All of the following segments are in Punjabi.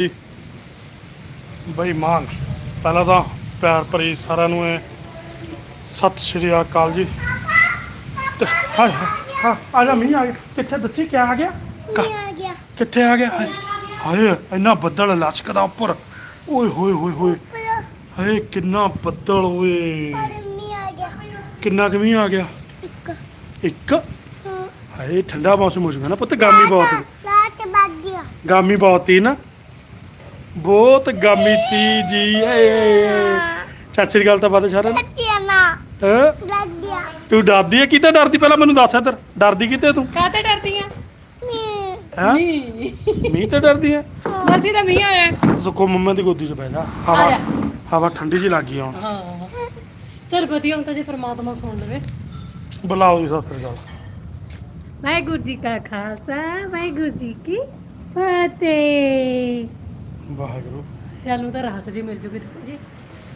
ਜੀ। ਬਈ ਮਾਨ ਪਹਿਲਾਂ ਤਾਂ ਪਿਆਰ ਭਰੀ ਸਾਰਿਆਂ ਨੂੰ ਸਤਿ ਸ਼੍ਰੀ ਅਕਾਲ ਜੀ। ਤੇ ਹਾਏ ਹਾਂ ਆ ਜਾ ਮੀਂਹ ਆ ਗਿਆ। ਕਿੱਥੇ ਦੱਸੀ ਕਿਆ ਆ ਗਿਆ? ਆ ਗਿਆ। ਕਿੱਥੇ ਆ ਗਿਆ? ਹਾਏ ਹਾਏ ਇੰਨਾ ਬੱਦਲ ਲਸ਼ਕਦਾ ਉੱਪਰ। ਓਏ ਹੋਏ ਹੋਏ ਹੋਏ। ਹਾਏ ਕਿੰਨਾ ਬੱਦਲ ਓਏ। ਕਿੰਨਾ ਕੁ ਮੀਂਹ ਆ ਗਿਆ? ਇੱਕ। ਇੱਕ? ਹਾਂ। ਹਾਏ ਠੰਡਾ ਮੌਸਮ ਹੋ ਜੂਗਾ ਨਾ ਪੁੱਤ ਗਾਮੀ ਬਹੁਤ। ਗਾਮੀ ਬਹੁਤ ਤੀ ਨਾ। ਬਹੁਤ ਗਾਮੀ ਤੀ ਜੀ ਏ ਚਾਚੀ ਦੀ ਗੱਲ ਤਾਂ ਬਾਤ ਸਾਰਾ ਲੱਤਿਆ ਨਾ। ਹੈ? ਤੂੰ ਡਰਦੀ ਹੈ ਕਿਤੇ ਡਰਦੀ? ਪਹਿਲਾਂ ਮੈਨੂੰ ਦੱਸ ਇੱਧਰ। ਡਰਦੀ ਕਿਤੇ ਤੂੰ? ਕਾਤੇ ਡਰਦੀ ਆ? ਮੀ ਹੈ? ਮੀਂਹ। ਮੀਂਹ ਤੇ ਡਰਦੀ ਹੈ। ਮਸੀ ਤਾਂ ਮੀਂਹ ਆਇਆ। ਸੁੱਕੋ ਮੰਮਾ ਦੀ ਗੋਦੀ 'ਚ ਬਹਿ ਜਾ। ਆ ਹਵਾ ਜਾ। ਹਵਾ ਠੰਡੀ ਜੀ ਲੱਗੀ ਹੁਣ। ਹਾਂ। ਚਲ ਵਧੀਆ ਹੁਣ ਤਾਂ ਜੇ ਪ੍ਰਮਾਤਮਾ ਸੁਣ ਲਵੇ। ਬੁਲਾਓ ਜੀ ਸਤਿ ਸ੍ਰੀ ਅਕਾਲ। ਵਾਹਿਗੁਰੂ ਜੀ ਕਾ ਖਾਲਸਾ ਵਾਹਿਗੁਰੂ ਜੀ ਕੀ ਫਤਿਹ। ਵਾਹਿਗੁਰੂ। ਸਾਨੂੰ ਤਾਂ ਰਾਹਤ ਜੀ ਮਿਲ ਜੂਗੀ ਥੋੜੀ ਜੀ।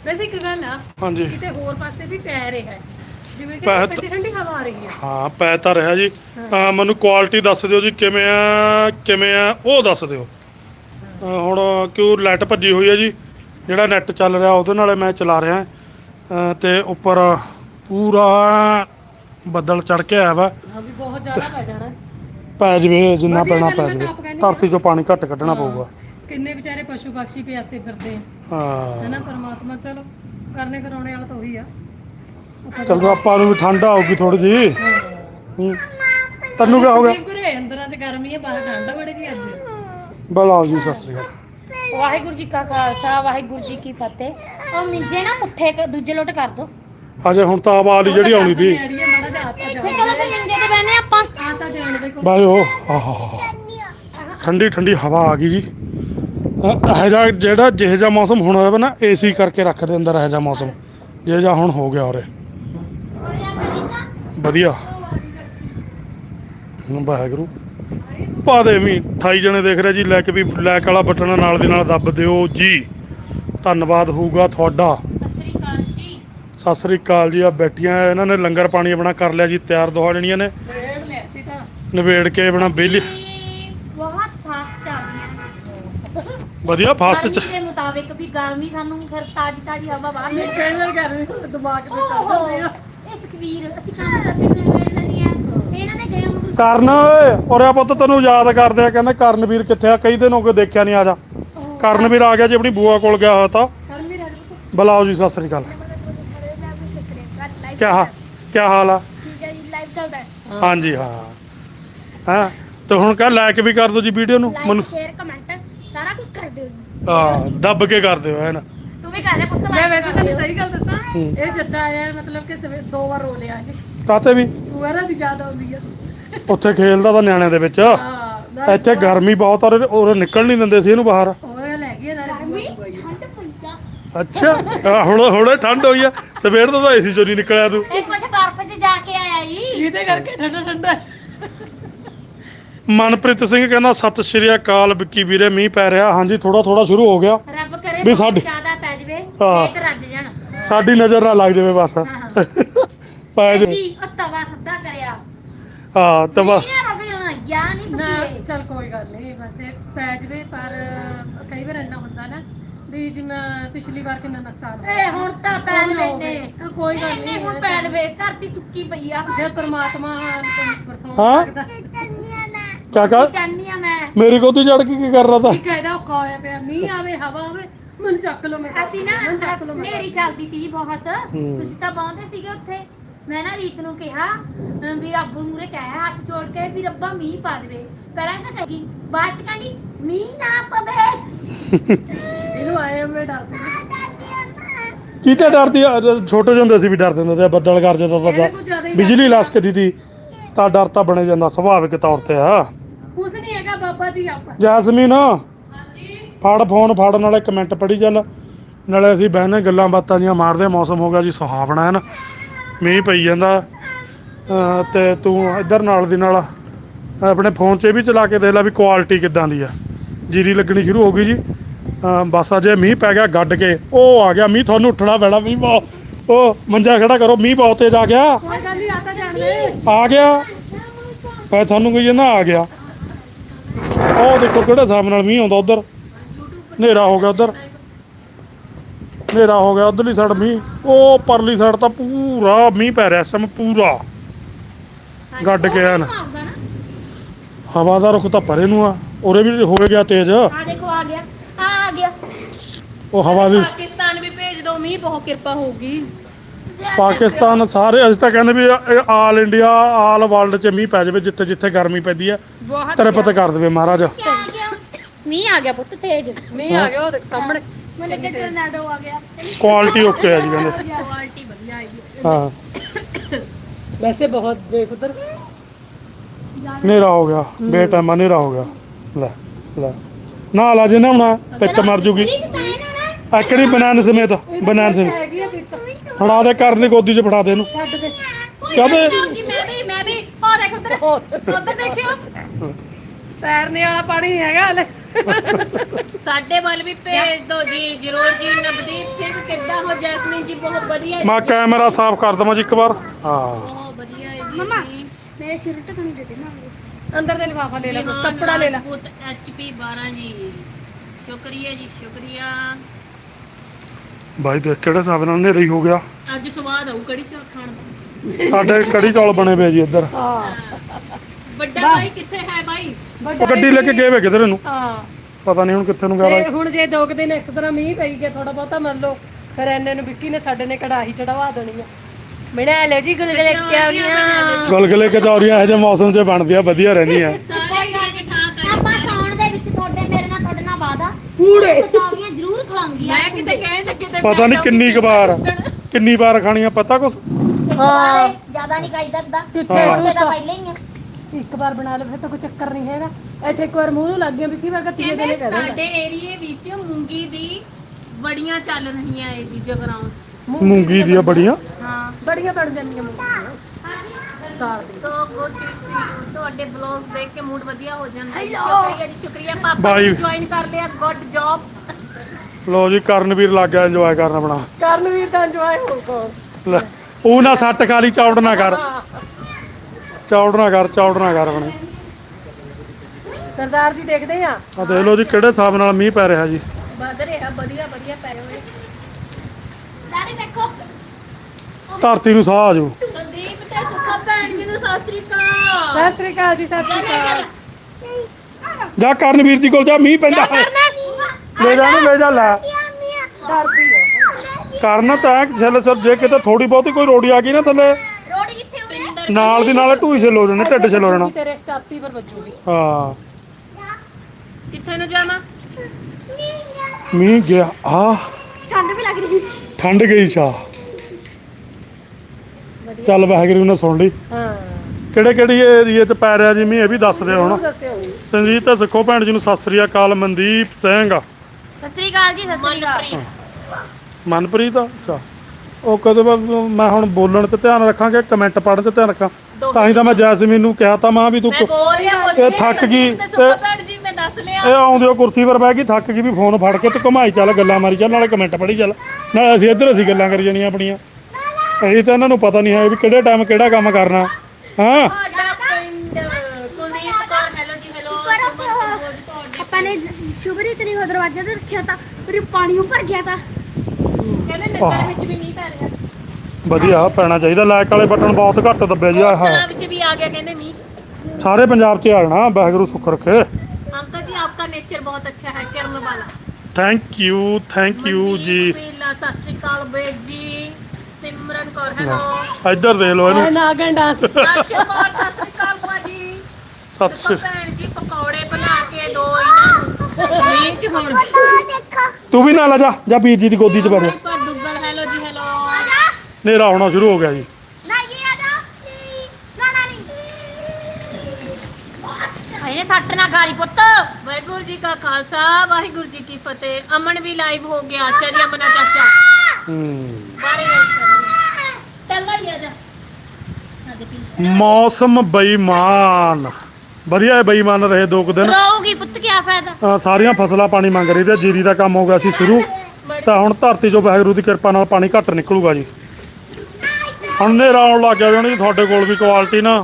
ਵੈਸੇ ਇੱਕ ਗੱਲ ਆ ਹਾਂਜੀ। ਕਿਤੇ ਹੋਰ ਪਾਸੇ ਵੀ ਪੈ ਰਿਹਾ ਹੈ। ਜਿਵੇਂ ਕਿ ਪੈ ਠੰਡੀ ਠੰਡੀ ਹਵਾ ਆ ਰਹੀ ਹੈ। ਹਾਂ ਪੈ ਤਾਂ ਰਿਹਾ ਜੀ। ਅਹ ਮੈਨੂੰ ਕੁਆਲਿਟੀ ਦੱਸ ਦਿਓ ਜੀ ਕਿਵੇਂ ਆ ਕਿਵੇਂ ਆ ਉਹ ਦੱਸ ਦਿਓ। ਅਹ ਹੁਣ ਕਿਉਂ ਲਾਈਟ ਭੱਜੀ ਹੋਈ ਹੈ ਜੀ। ਜਿਹੜਾ ਨੈਟ ਚੱਲ ਰਿਹਾ ਉਹਦੇ ਨਾਲ ਮੈਂ ਚਲਾ ਰਿਹਾ। ਅਹ ਤੇ ਉੱਪਰ ਪੂਰਾ ਬੱਦਲ ਚੜ ਕੇ ਆਇਆ ਵਾ। ਹਾਂ ਵੀ ਬਹੁਤ ਜ਼ਿਆਦਾ ਪੈ ਜਾਣਾ। ਪੈ ਜਵੇ ਜਿੰਨਾ ਵਧੀਆ ਪੈਣਾ ਗੱਲ ਪੈ ਮੈਂ ਜਵੇ। ਤਾਂ ਆਪ ਕਹਿੰਦੀ ਧਰਤੀ 'ਚੋਂ ਪਾਣੀ ਘੱਟ ਕੱਢਣਾ ਹਾਂ। ਕਿੰਨੇ ਵਿਚਾਰੇ ਪਸ਼ੂ ਪਕਸ਼ੀ ਪਿਆਸੇ ਫਿਰਦੇ ਆ। ਹਾਂ। ਹੈਨਾ ਪਰਮਾਤਮਾ ਚਲੋ ਕਰਨੇ ਕਰਾਉਣੇ ਵਾਲਾ ਤਾਂ ਉਹੀ ਆ। ਚਲ ਆਪਾਂ ਨੂੰ ਵੀ ਠੰਡ ਆਊਗੀ ਥੋੜੀ ਜੀ। ਤੈਨੂੰ ਕੀ ਹੋ ਗਿਆ? ਅੰਦਰਾਂ ਤੇ ਗਰਮੀ ਹੈ ਬਾਹਰ ਠੰਡ ਬੜੀ ਜੀ ਅੱਜ। ਬੁਲਾਓ ਜੀ ਸਤਿ ਸ੍ਰੀ ਅਕਾਲ। ਵਾਹਿਗੁਰੂ ਜੀ ਕਾ ਖਾਲਸਾ ਵਾਹਿਗੁਰੂ ਜੀ ਕੀ ਫਤਿਹ। ਉਹ ਮਿੰਜੇ ਨਾ ਪੁੱਠੇ ਕ- ਦੂਜੇ ਲੋਟ ਕਰ ਦੋ। ਅਜੇ ਹੁਣ ਤਾਂ ਆਵਾਜ਼ ਜਿਹੜੀ ਆਉਣੀ ਸੀ ਚਲੋ ਫਿਰ ਮਿੰਜੇ ਤੇ ਆਪਾਂ। ਆ ਠੰਡੀ ਠੰਡੀ ਹਵਾ ਆ ਗਈ ਜੀ। ਇਹ ਜਿਹਾ ਜਿਹੜਾ ਜਿਹੋ ਜਿਹਾ ਮੌਸਮ ਹੁਣ ਹੋਇਆ ਵਾ ਨਾ ਏਸੀ ਕਰਕੇ ਰੱਖਦੇ ਅੰਦਰ ਇਹ ਜਿਹਾ ਮੌਸਮ। ਜਿਹੋ ਜਿਹਾ ਹੁਣ ਹੋ ਗਿਆ ਉਰੇ। ਵਧੀਆ। ਵਾਹਿਗੁਰੂ। ਪਾ ਦੇ ਵੀ 28 ਜਣੇ ਦੇਖ ਰਹੇ ਜੀ ਲੈਕ ਵੀ ਲੈਕ ਵਾਲਾ ਬਟਨ ਨਾਲ ਦੀ ਨਾਲ ਦੱਬ ਦਿਓ ਜੀ। ਧੰਨਵਾਦ ਹੋਊਗਾ ਤੁਹਾਡਾ। ਸਤਿ ਸ੍ਰੀ ਅਕਾਲ ਜੀ। ਆ ਬੈਠੀਆਂ ਇਹਨਾਂ ਨੇ ਲੰਗਰ ਪਾਣੀ ਆਪਣਾ ਕਰ ਲਿਆ ਜੀ ਤਿਆਰ ਦੋਹਾਂ ਜਣੀਆਂ ਨੇ। ਲੈ ਨਵੇੜ ਕੇ ਆਪਣਾ ਬਿੱਲ ਬਹੁਤ ਫਾਸਟ ਚੱਲਦੀਆਂ ਨੇ ਵਧੀਆ ਫਾਸਟ ਚ ਗਰਮੀ ਦੇ ਮੁਤਾਬਿਕ ਵੀ ਗਰਮੀ ਸਾਨੂੰ ਫਿਰ ਤਾਜੀ ਤਾਜੀ ਹਵਾ ਬਾਹਰ ਇਹ ਮਿਲਦੀ ਕਈ ਵਾਰ ਗਰਮੀ ਸਾਡੇ ਦਿਮਾਗ ਤੇ ਚੜ ਓਹੋ, ਜਾਂਦੀ ਆ ਇਹ ਸਕਵੀਰ ਅਸੀਂ ਕੰਮ ਕਰ ਸਕਦੇ ਵੇੜ ਲੈਣੀ ਆ। ਇਹਨਾਂ ਨੇ ਗਏ ਹੁਣ ਕਰਨ ਓਏ ਔਰਿਆ ਪੁੱਤ ਤੈਨੂੰ ਯਾਦ ਕਰਦੇ ਆ ਕਹਿੰਦੇ ਕਰਨਵੀਰ ਕਿੱਥੇ ਆ ਕਈ ਦਿਨ ਹੋ ਗਏ ਦੇਖਿਆ ਨਹੀਂ ਆ ਜਾ। ਕਰਨਵੀਰ ਆ ਗਿਆ ਜੀ ਆਪਣੀ ਬੂਆ ਕੋਲ ਗਿਆ ਹੋਇਆ ਤਾਂ। ਗਰਮੀ ਰਹਿ ਬੁਲਾਓ ਜੀ ਸਤਿ ਸ੍ਰੀ ਅਕਾਲ। ਲਾਈਵ ਕਿਆ ਹਾ ਕਿਆ ਹਾਲ ਆ? ਠੀਕ ਹੈ ਜੀ ਲਾਈਵ ਚੱਲਦਾ ਹੈ। ਹਾਂਜੀ ਹਾਂ। ਹਾਂ? ਤੇ ਹੁਣ ਕਹ ਲਾਈਕ ਵੀ ਕਰ ਦਿਓ ਜੀ ਵੀਡੀਓ ਨੂੰ ਲਾਈਕ ਮੈਨੂੰ ਸ਼ੇਅਰ ਕਮੈਂਟ ਸਾਰਾ ਕੁਝ ਕਰ ਦਿਓ ਜੀ ਹਾਂ ਦੱਬ ਕੇ ਕਰ ਦਿਓ ਐਨ। ਤੂੰ ਵੀ ਕਰ ਰਿਹਾ ਪੁੱਤ ਮੈਂ ਵੈਸੇ ਤੁਹਾਨੂੰ ਸਹੀ ਗੱਲ ਦੱਸਾਂ ਹੂੰ। ਇਹ ਜੱਦਾ ਆਇਆ ਮਤਲਬ ਕਿ ਸਵੇ ਦੋ ਵਾਰ ਰੋ ਲਿਆ ਇਹ। ਕਾਤੇ ਵੀ? ਪੂਰਾ ਦੀ ਯਾਦ ਆਉਂਦੀ ਆ। ਉੱਥੇ ਖੇਲਦਾ ਤਾਂ ਨਿਆਣਿਆਂ ਦੇ ਵਿੱਚ। ਹਾਂ ਇੱਥੇ ਗਰਮੀ ਬਹੁਤ ਔਰ ਉਹ ਨਿਕਲ ਨਹੀਂ ਦਿੰਦੇ ਸੀ ਇਹਨੂੰ ਬਾਹਰ। ਹੋਇਆ ਲੈ ਗਈ ਨਾਲੇ ਗਰਮੀ? ਠੰਡ ਅੱਛਾ ਆਹ, ਹੁਣ ਹੁਣ ਠੰਡ ਹੋਈ ਆ। ਸਵੇਰ ਤੋਂ ਤਾਂ ਏਸੀ ਚੋਂ ਨਹੀਂ ਨਿਕਲਿਆ ਤੂੰ। ਇਹ ਕੁਛ ਬਰਫ਼ 'ਚ ਜਾ ਕੇ ਆਇਆ ਜੀ। ਇਹਦੇ ਕਰਕੇ ਠੰਡਾ ਠੰਡਾ। ਮਨਪ੍ਰੀਤ ਸਿੰਘ ਕਹਿੰਦਾ ਸਤਿ ਸ਼੍ਰੀ ਅਕਾਲ ਵਿੱਕੀ ਵੀਰੇ ਮੀਂਹ ਪੈ ਰਿਹਾ। ਹਾਂਜੀ ਥੋੜਾ ਥੋੜਾ ਸ਼ੁਰੂ ਹੋ ਗਿਆ। ਰੱਬ ਕਰੇ ਵੀ ਸਾਡੇ- ਜ਼ਿਆਦਾ ਪੈ ਜਵੇ ਹਾਂ। ਇੱਕ ਰੱਜ ਜਾਣ। ਸਾਡੀ ਨਜ਼ਰ ਨਾ ਲੱਗ ਜਾਵੇ ਬਸ। ਪੈ ਜਾਵੇ। ਉਹ ਤਵਾ ਸਿੱਧਾ ਕਰਿਆ। ਹਾਂ ਤਵਾ। ਨਹੀਂ ਨਾ ਰਵੇ ਹੁਣ ਯਾ ਨਹੀਂ ਨਾ ਸਕੀਏ। ਚਲ ਕੋਈ ਗੱਲ ਨਹੀਂ ਬਸ ਇਹ ਪੈ ਜਵੇ ਪਰ ਕਈ ਵਾਰ ਇੰਨਾ ਹੁੰਦਾ ਨਾ ਵੀ ਜਿਵੇਂ ਪਿਛਲੀ ਵਾਰ ਕਿੰਨਾ ਨੁਕਸਾਨ ਏ ਹੁਣ ਤਾਂ ਪੈ। ਨੇ ਤਾਂ ਕੋਈ ਗੱਲ ਨਹੀਂ ਨਹੀਂ ਹੁਣ ਪੈ ਲਵੇ ਧਰਤੀ ਸੁੱਕੀ ਪਈ ਆ। ਜੇ ਪਰਮਾਤਮਾ ਪਰਸੋਂ ਹਾਂ? ਸਕਦਾ ਕਰ? ਚਾਹਨੀ ਆ ਮੈਂ। ਮੇਰੀ ਗੋਦੀ ਚੜ ਕੇ ਕੀ ਕਰ ਰਹਾ ਤਾ? ਇੱਕ ਇਹਦਾ ਔਖਾ ਹੋਇਆ ਪਿਆ ਮੀਂਹ ਆਵੇ ਹਵਾ ਆਵੇ ਮੈਨੂੰ ਚੱਕ ਲਓ ਮੈਂ ਤਾਂ। ਅਸੀਂ ਨਾ ਮੈਨੂੰ ਚੱਕ ਲਓ ਮੈਂ ਨੇੜੀ ਚੱਲਦੀ ਤੀ ਬਹੁਤ। ਹੂੰ। ਤੁਸੀਂ ਤਾਂ ਬਾਉਂਦੇ ਸੀਗੇ ਉੱਥੇ। ਮੈਂ ਨਾ ਰੀਤ ਨੂੰ ਕਿਹਾ ਅਮ ਵੀ ਰੱਬ ਮੂਰੇ ਕਹਿ ਹੱਥ ਜੋੜ ਕੇ ਵੀ ਰੱਬਾ ਮੀਂਹ ਪਾ ਦੇਵੇ। ਪਹਿਲਾਂ ਤਾਂ ਕਹੀ ਬਾਅਦ ਚ ਕਹਿੰਦੀ ਮੀਂਹ ਨਾ ਪਵੇ। ਇਹਨੂੰ ਆਏ ਮੈਂ ਡਰਦੀ ਕੀ ਤੇ ਡਰਦੀ ਆ? ਜਦੋਂ ਛੋਟੇ ਜਿਹੇ ਹੁੰਦੇ ਸੀ ਵੀ ਡਰਦੇ ਹੁੰਦੇ ਤੇ ਬੱਦਲ ਕਰ ਜਾਂਦਾ ਇਹਦੇ ਤਾਂ ਹੀ ਬਿਜਲੀ ਲਸਕਦੀ ਤੀ ਤਾਂ ਡਰ ਤਾਂ ਬਣੇ ਜਾਂਦਾ ਸੁਭਾਵਿਕ ਤੌਰ ਤੇ ਆ। ਕੁਝ ਨਹੀਂ ਹੈਗਾ ਬਾਬਾ ਜੀ ਆਪਾਂ। ਜੈਸਮੀਨ ਫੜ ਫੋਨ ਫੜ ਨਾਲੇ ਕਮੈਂਟ ਪੜੀ ਚੱਲ। ਨਾਲੇ ਅਸੀਂ ਬਹਿਨੇ ਗੱਲਾਂ ਬਾਤਾਂ ਜੀਆਂ ਮਾਰਦੇ ਮੌਸਮ ਹੋ ਗਿਆ ਜੀ ਸੁਹਾਵਣਾ ਹੈ ਨਾ। ਮੀਂਹ ਪਈ ਜਾਂਦਾ। ਤੇ ਤੂੰ ਇੱਧਰ ਨਾਲ ਦੀ ਨਾਲ ਆਪਣੇ ਫੋਨ 'ਚ ਵੀ ਚਲਾ ਕੇ ਦੇਖ ਲੈ ਵੀ ਕੁਆਲਿਟੀ ਕਿੱਦਾਂ ਦੀ ਆ ਜੀਰੀ ਲੱਗਣੀ ਸ਼ੁਰੂ ਹੋ ਗਈ ਜੀ। ਬਸ ਅਜੇ ਮੀਂਹ ਪੈ ਗਿਆ ਗੱਡ ਕੇ। ਉਹ ਆ ਗਿਆ ਮੀਂਹ ਤੁਹਾਨੂੰ ਉੱਠਣਾ ਪੈਣਾ ਮੀਂਹ ਬਹੁਤ। ਉਹ ਮੰਜਾ ਖੜਾ ਕਰੋ ਮੀਂਹ ਬਹੁਤ ਤੇਜ਼ ਆ ਗਿਆ। ਆ ਗਿਆ। ਪੈ ਤੁਹਾਨੂੰ ਕੋਈ ਜਾਂਦਾ ਆ ਗਿਆ। ਉਹ ਦੇਖੋ ਕਿਹੜੇ ਹਿਸਾਬ ਨਾਲ ਮੀਂਹ ਆਉਂਦਾ ਉਧਰ। ਹਨੇਰਾ ਹੋ ਗਿਆ ਉਧਰ। ਹਨੇਰਾ ਹੋ ਗਿਆ ਉਧਰਲੀ ਸਾਈਡ ਮੀਂਹ। ਉਹ ਪਰਲੀ ਸਾਈਡ ਤਾਂ ਪੂਰਾ ਮੀਂਹ ਪੈ ਰਿਹਾ ਇਸ ਟਾਈਮ ਪੂਰਾ। ਗੱਡ ਕੇ ਨਾ। ਹਵਾ ਦਾ ਰੁਖ ਤਾਂ ਪਰੇ ਨੂੰ ਆ। ਉਰੇ ਵੀ ਹੋ ਗਿਆ ਤੇਜ਼। ਆ ਦੇਖੋ ਆ ਗਿਆ। ਆ ਆ ਗਿਆ। ਉਹ ਹਵਾ ਵੀ ਪਾਕਿਸਤਾਨ ਵੀ ਭੇਜ ਦੋ ਮੀਂਹ ਬਹੁਤ ਕਿਰਪਾ ਹੋਊਗੀ। ਪਾਕਿਸਤਾਨ ਸਾਰੇ ਅਸੀਂ ਤਾਂ ਕਹਿੰਦੇ ਵੀ ਆਲ ਇੰਡੀਆ ਆਲ ਵਰਲਡ ਚ ਮੀਂਹ ਪੈ ਜਾਵੇ ਜਿੱਥੇ ਜਿੱਥੇ ਗਰਮੀ ਪੈਂਦੀ ਹੈ ਬਹੁਤ ਤਰਪਤ ਕਰ ਦੇਵੇ ਮਹਾਰਾਜ। ਮੀਂਹ ਆ ਗਿਆ ਪੁੱਤ ਤੇਜ਼। ਮੀਂਹ ਆ ਗਿਆ ਉਹ ਦੇਖ ਸਾਹਮਣੇ। ਮੈਨੂੰ ਕਿ ਟੋਰਨਾਡੋ ਆ ਗਿਆ। ਕੁਆਲਿਟੀ ਓਕੇ ਹੈ ਜੀ ਕਹਿੰਦੇ। ਕੁਆਲਿਟੀ ਵਧੀਆ ਆਈ ਹਾਂ। ਵੈਸੇ ਬਹੁਤ ਦੇਖ ਉਧਰ। ਹਨੇਰਾ ਹੋ ਗਿਆ। ਬੇਟਾਈਮਾ ਹਨੇਰਾ ਹੋ ਗਿਆ। ਲੈ ਲੈ। ਨਾ ਲਾ ਜੇ ਨਾ ਹੁਣਾ ਪਿੱਤ ਮਰ ਜੂਗੀ। ਐਕੜੀ ਬਨਾਨ ਸਮੇਤ? ਬਨਾਨ ਸਮੇਤ। ਹੈਗੀ ਆ ਪਿੱਤ। ਫੜਾ ਦੇ ਕਰਨ ਦੀ ਗੋਦੀ 'ਚ ਫੜਾ ਦੇ ਇਹਨੂੰ। ਛੱਡ ਦੇ। ਕਹਦੇ ਮੈਂ ਵੀ ਮੈਂ ਵੀ ਉਹ ਦੇਖ ਉਧਰ। ਉਧਰ ਦੇਖਿਓ। ਤੈਰਨੇ ਵਾਲਾ ਪਾਣੀ ਨਹੀਂ ਹੈਗਾ ਹਲੇ। ਸਾਡੇ ਵੱਲ ਵੀ ਭੇਜ ਦਿਓ ਜੀ ਜਰੂਰ ਜੀ। ਨਵਦੀਪ ਸਿੰਘ ਕਿੱਦਾਂ ਹੋ? ਜੈਸਮੀਨ ਜੀ ਬਹੁਤ ਵਧੀਆ ਮੈਂ ਕੈਮਰਾ ਸਾਫ਼ ਕਰ ਦਵਾਂ ਜੀ ਇੱਕ ਵਾਰ। ਹਾਂ। ਬਹੁਤ ਵਧੀਆ ਹੈ ਜੀ। ਮਮਾ ਮੇਰੇ ਸਿਰ ਤੇ ਕਣੀ ਦੇ ਦੇ ਨਾ ਅੰਦਰ ਦੇ ਲਿਫਾਫਾ ਲੈ ਲੈ ਕੱਪੜਾ ਲੈ ਲੈ। ਐਚਪੀ 12 ਜੀ। ਸ਼ੁਕਰੀਆ ਜੀ ਸ਼ੁਕਰੀਆ। ਬਾਈ ਦੇਖ ਕਿਹੜੇ ਹਿਸਾਬ ਨਾਲ ਹਨੇਰਾ ਹੀ ਹੋ ਗਿਆ। ਅੱਜ ਸਵਾਦ ਆਊ ਕੜੀ ਚੌਲ ਖਾਣ ਦਾ। ਸਾਡੇ ਕੜੀ ਚੌਲ ਬਣੇ ਪਏ ਜੀ ਇੱਧਰ। ਹਾਂ। ਵੱਡਾ ਭਾਈ ਕਿੱਥੇ ਹੈ ਭਾਈ ਉਹ ਗੱਡੀ ਲੈ ਕੇ ਗਏ ਵੇ ਕਿਧਰ ਨੂੰ ਹਾਂ। ਪਤਾ ਨਹੀਂ ਹੁਣ ਕਿੱਥੇ ਨੂੰ ਗਿਆ ਤੇ ਹੁਣ ਜੇ ਦੋ ਕੁ ਦਿਨ ਇੱਕ ਤਰ੍ਹਾਂ ਮੀਂਹ ਪਈ ਗਿਆ ਥੋੜਾ ਬਹੁਤਾ ਮੰਨ ਲਓ ਫਿਰ ਐਨੇ ਨੂੰ ਵਿੱਕੀ ਨੇ ਸਾਡੇ ਨੇ ਕੜਾਹੀ ਚੜਵਾ ਦੇਣੀ ਆ। ਬਣਾ ਲੈ ਜੀ ਗੁਲਗੁਲੇ ਕਿਆਰੀਆਂ ਗੁਲਗੁਲੇ ਕਚੌਰੀਆਂ ਇਹੋ ਜਿਹੇ ਮੌਸਮ 'ਚ ਬਣਦੀਆਂ ਵਧੀਆ ਰਹਿੰਦੀਆਂ। ਸਾਰੇ ਇੱਕ ਠਾਂ ਕਰ ਆਪਾਂ ਸੌਣ ਦੇ ਵਿੱਚ ਤੁਹਾਡੇ ਮੇਰੇ ਨਾਲ ਤੁਹਾਡੇ ਨਾਲ ਵਾਦਾ ਪੂੜੇ ਕਚੌਰੀਆਂ ਜ਼ਰੂਰ ਖਲਾਉਂਗੀ ਮੈਂ ਕਿਤੇ ਕਹਿੰਦਾ ਕਿਤੇ ਪਤਾ ਨਹੀਂ ਕਿੰਨੀ ਕੁ ਵਾਰ ਕਿੰਨੀ ਵਾਰ ਖਾਣੀਆਂ ਪਤਾ ਕੁਛ? ਹਾਂ। ਜ਼ਿਆਦਾ ਨਹੀਂ ਖਾਈਦਾ ਦਾ ਕਿੱਥੇ। ਤੂੰ ਪਹਿਲਾਂ ਹੀ ਆ। ਇੱਕ ਵਾਰ ਬਣਾ ਲੈ ਫਿਰ ਤਾਂ ਕੋਈ ਚੱਕਰ ਨਹੀਂ ਹੈਗਾ। ਇੱਥੇ ਇੱਕ ਵਾਰ ਮੂੰਹ ਨੂੰ ਲੱਗ ਗਿਆ ਤੀਏ ਦਿੰਦਾ ਸਾਡੇ ਏਰੀਏ ਵਿੱਚ ਮੂੰਗੀ ਦੀ ਬੜੀਆਂ ਚੱਲ ਰਹੀਆਂ ਏ ਜੀ ਜਗਰਾਉਂ। ਮੂੰਗੀ ਦੀਆਂ ਬੜੀਆਂ ਹਾਂ। ਬੜੀਆਂ ਬਣ ਜਾਂਦੀਆਂ ਮੂੰਗੀਆਂ ਤਾਰ ਦੀ। So good to see you ਤੁਹਾਡੇ ਬਲੌਗਸ ਦੇਖ ਕੇ ਮੂਡ ਵਧੀਆ ਹੋ ਜਾਂਦਾ। ਹੈ ਜੀ। ਸ਼ੁਕਰੀਆ ਜੀ ਸ਼ੁਕਰੀਆ। ਪਾਪਾ Bye. ਨੇ ਜੁਆਇਨ ਕਰ ਲਿਆ ਗੁੱਡ ਜੌਬ ਲੋ ਜੀ ਕਰਨਵੀਰ ਲੱਗ ਗਿਆ ਇੰਜੋਏ ਕਰਨ ਆਪਣਾ। ਕਰਨਵੀਰ ਤਾਂ ਇੰਜੋਏ ਹੋ ਲੈ ਉਹ ਨਾ ਸੱਟ ਖਾਲੀ ਚੌੜ ਨਾ ਕਰ। ਚੌੜ ਨਾ ਕਰ ਚੌੜ ਨਾ ਕਰ ਆਪਣੇ। ਸਰਦਾਰ ਜੀ ਦੇਖਦੇ ਆ। ਆ ਦੇਖ ਲਓ ਜੀ ਕਿਹੜੇ ਹਿਸਾਬ ਨਾਲ ਮੀਂਹ ਪੈ ਰਿਹਾ ਜੀ। ਵੱਧ ਰਿਹਾ ਵਧੀਆ ਵਧੀਆ ਪੈ ਹੋਏ ਦਾਦੀ ਦੇਖੋ ਧਰਤੀ ਨੂੰ ਸਾਹ ਆ ਜਾਊ। ਸੰਦੀਪ ਤੇ ਸੁੱਖਾ ਭੈਣ ਜੀ ਨੂੰ ਸਤਿ ਸ੍ਰੀ ਅਕਾਲ। ਸਤਿ ਸ੍ਰੀ ਅਕਾਲ ਜੀ ਸਤਿ ਸ੍ਰੀ ਅਕਾਲ। ਜਾ ਕਰਨਵੀਰ ਜੀ ਕੋਲ ਜਾ ਮੀਂਹ ਪੈਂਦਾ। ਹੈ ਲੈ ਜਾ ਨੂੰ ਲੈ ਜਾ ਲੈ। ਡਰਦੀ ਆ ਕਰਨ ਤਾਂ ਛਿੱਲ ਛਿੱਲ ਜੇ ਕਿਤੇ ਥੋੜੀ ਬਹੁਤੀ ਕੋਈ ਰੋੜੀ ਆ ਗਈ ਨਾ ਥੱਲੇ। ਰੋਡ ਕਿੱਥੇ ਹੋ ਪਿੰਦਰ ਨਾਲ ਦੀ ਨਾਲ ਢੂਈ ਛਿੱਲ ਹੋ ਜਾਣੇ ਢਿੱਡ ਛਿੱਲ ਹੋ ਜਾਣਾ। ਤੇਰੇ ਛਾਤੀ ਪਰ ਵੱਜੂਗੀ। ਹਾਂ। ਕਿੱਥੇ ਨੂੰ ਜਾਵਾਂ ਮੀਂਹ ਗਿਆ ਆ। ਠੰਡ ਵੀ ਲੱਗ ਰਹੀ। ਠੰਡ ਗਈ ਚਾ ਚੱਲ ਵਾਹਿਗੁਰੂ ਨੇ ਸੁਣ ਲਈ। ਹਾਂ। ਕਿਹੜੇ ਕਿਹੜੀ ਏਰੀਏ ਚ ਪੈ ਰਿਹਾ ਜੀ ਮੀਂਹ ਇਹ ਵੀ ਦੱਸ ਦਿਓ ਹੁਣ। ਸੰਜੀਤ ਤੇ ਸਿੱਖੋ ਭੈਣ ਜੀ ਨੂੰ ਸਤਿ ਸ੍ਰੀ ਅਕਾਲ ਮਨਦੀਪ ਸਿੰਘ। ਸਤਿ ਸ੍ਰੀ ਅਕਾਲ ਜੀ ਸਤਿ ਸ੍ਰੀ ਅਕਾਲ। ਮਨਪ੍ਰੀਤ। ਅੱਛਾ। ਉਹ ਕਦੇ ਮੈਂ ਹੁਣ ਬੋਲਣ ਤੇ ਧਿਆਨ ਰੱਖਾਂਗੇ ਕਮੈਂਟ ਪੜ੍ਹਨ ਤੇ ਧਿਆਨ ਰੱਖਾਂ। ਤਾਂ ਹੀ ਤਾਂ ਮੈਂ ਜੈਸਮੀਨ ਨੂੰ ਕਿਹਾ ਤਾਂ ਮਾਂ ਵੀ ਤੂੰ ਮੈਂ ਬੋਲ ਰਿਹਾ ਬੋਲ ਇਹ ਥੱਕ ਗਈ ਤੇ ਭੈਣ ਜੀ ਮੈਂ ਦੱਸ ਲਿਆ। ਇਹ ਆਉਂਦੇ ਉਹ ਕੁਰਸੀ ਪਰ ਬਹਿ ਗਈ ਥੱਕ ਗਈ ਵੀ ਫੋਨ ਫੜ ਕੇ ਤੇ ਘੁਮਾਈ ਚੱਲ ਗੱਲਾਂ ਮਾਰੀ ਚੱਲ ਨਾਲੇ ਕਮੈਂਟ ਪੜ੍ਹੀ ਚੱਲ। ਨਾਲੇ ਅਸੀਂ ਇੱਧਰ ਅਸੀਂ ਗੱਲਾਂ ਕਰੀ ਜਾਣੀਆਂ ਆਪਣੀਆਂ। ਅਸੀਂ ਤਾਂ ਇਹਨਾਂ ਨੂੰ ਪਤਾ ਨਹੀਂ ਹੈ ਵੀ ਕਿਹੜੇ ਟਾਈਮ ਕਿਹੜਾ ਕੰਮ ਕਰਨਾ। ਹਾਂ ਸਾਡਾ ਪਿੰਡ ਕੁਲਦੀਪ ਕੌਰ ਹੈਲੋ ਜੀ ਹੈਲੋ ਤੁਹਾਡੇ ਆਪਾਂ ਨੇ ਕੋਲ ਦਰਵਾਜ਼ੇ ਤੇ ਰੱਖਿਆ ਤਾਂ ਫਿਰ ਪਾਣੀ ਉਹ ਗਿਆ ਤਾਂ। ਕਹਿੰਦੇ ਨੰਦਲ ਵਿੱਚ ਵੀ ਮੀਂਹ ਪੈ ਰਿਹਾ। ਵਧੀਆ ਪੈਣਾ ਚਾਹੀਦਾ। ਲਾਈਕ ਵਾਲੇ ਬਟਨ ਬਹੁਤ ਘੱਟ ਦੱਬਿਆ ਜੀ ਆਹ ਸਰਾਂ ਵਿੱਚ ਵੀ ਆ ਗਿਆ ਕਹਿੰਦੇ ਮੀਂਹ। ਸਾਰੇ ਪੰਜਾਬ 'ਚ ਆਣਾ ਵਾਹਿਗੁਰੂ ਸੁੱਖ ਰੱਖੇ। ਅੰਕਲ ਜੀ ਆਪਕਾ ਨੇਚਰ ਬਹੁਤ ਅੱਛਾ ਹੈ ਕਿਰਨ ਵਾਲਾ। Thank you thank you ji. ਸਤਿ ਸ੍ਰੀ ਅਕਾਲ ਬੇਜ ਸਿਮਰਨ ਕੌਰ ਹੈਲੋ ਇੱਧਰ ਦੇਖ ਲਓ ਇਹਨੂੰ। ਨਾਗਨ ਡਾਂਸ ਸਤਿ ਸ੍ਰੀ ਅਕਾਲ ਭਾਜੀ ਸਤਿ ਸ੍ਰੀ ਭੈਣ ਜੀ ਪਕੌੜੇ ਬਣਾ ਕੇ ਦੋ ਇਹਨਾਂ ਨੂੰ। ਮੀਂਹ ਚ ਹੁਣ। ਦੇਖੋ ਤੂੰ ਵੀ ਨਾ ਲੈ ਜਾ ਜਾ ਵੀਰ ਜੀ ਦੀ ਗੋਦੀ 'ਚ ਬਹਿ ਜਾ। ਪਰ ਦੁੱਗਲ ਹੈਲੋ ਜੀ ਹੈਲੋ ਹਨੇਰਾ ਆਉਣਾ ਸ਼ੁਰੂ ਹੋ ਗਿਆ ਜੀ। ਆ ਇਹਨੇ ਸੱਟ ਨਾ ਗਾਲੀ ਪੁੱਤ। ਵਾਹਿਗੁਰੂ ਜੀ ਕਾ ਖਾਲਸਾ ਵਾਹਿਗੁਰੂ ਜੀ ਕੀ ਫਤਿਹ। ਅਮਨ ਵੀ ਲਾਈਵ ਹੋ ਗਿਆ ਚਰੀ ਅਮਨਾ ਚਾਚਾ। ਹੂੰ ਬਾਰੇ ਚੱਲ ਹੀ ਆ ਜਾ। ਆਦੇ ਪੀ ਮੌਸਮ ਬੇਈਮਾਨ। ਵਧੀਆ ਹੈ ਬੇਈਮਾਨ ਰਹੇ ਦੋ ਕੁ ਦਿਨ। ਰੋਊਗੀ ਪੁੱਤ ਕੀ ਫਾਇਦਾ? ਅਹ ਸਾਰੀਆਂ ਫਸਲਾਂ ਪਾਣੀ ਮੰਗ ਰਹੀ ਤੇ ਜੀਰੀ ਦਾ ਕੰਮ ਹੋ ਗਿਆ ਸੀ ਸ਼ੁਰੂ। ਤਾਂ ਹੁਣ ਧਰਤੀ 'ਚੋਂ ਵਾਹਿਗੁਰੂ ਦੀ ਕਿਰਪਾ ਨਾਲ ਪਾਣੀ ਘੱਟ ਨਿਕਲੂਗਾ ਜੀ। ਹੁਣ ਹਨੇਰਾ ਆਉਣ ਲੱਗ ਗਿਆ ਜਾਣੀ ਤੁਹਾਡੇ ਕੋਲ ਵੀ ਕੁਆਲਿਟੀ ਨਾ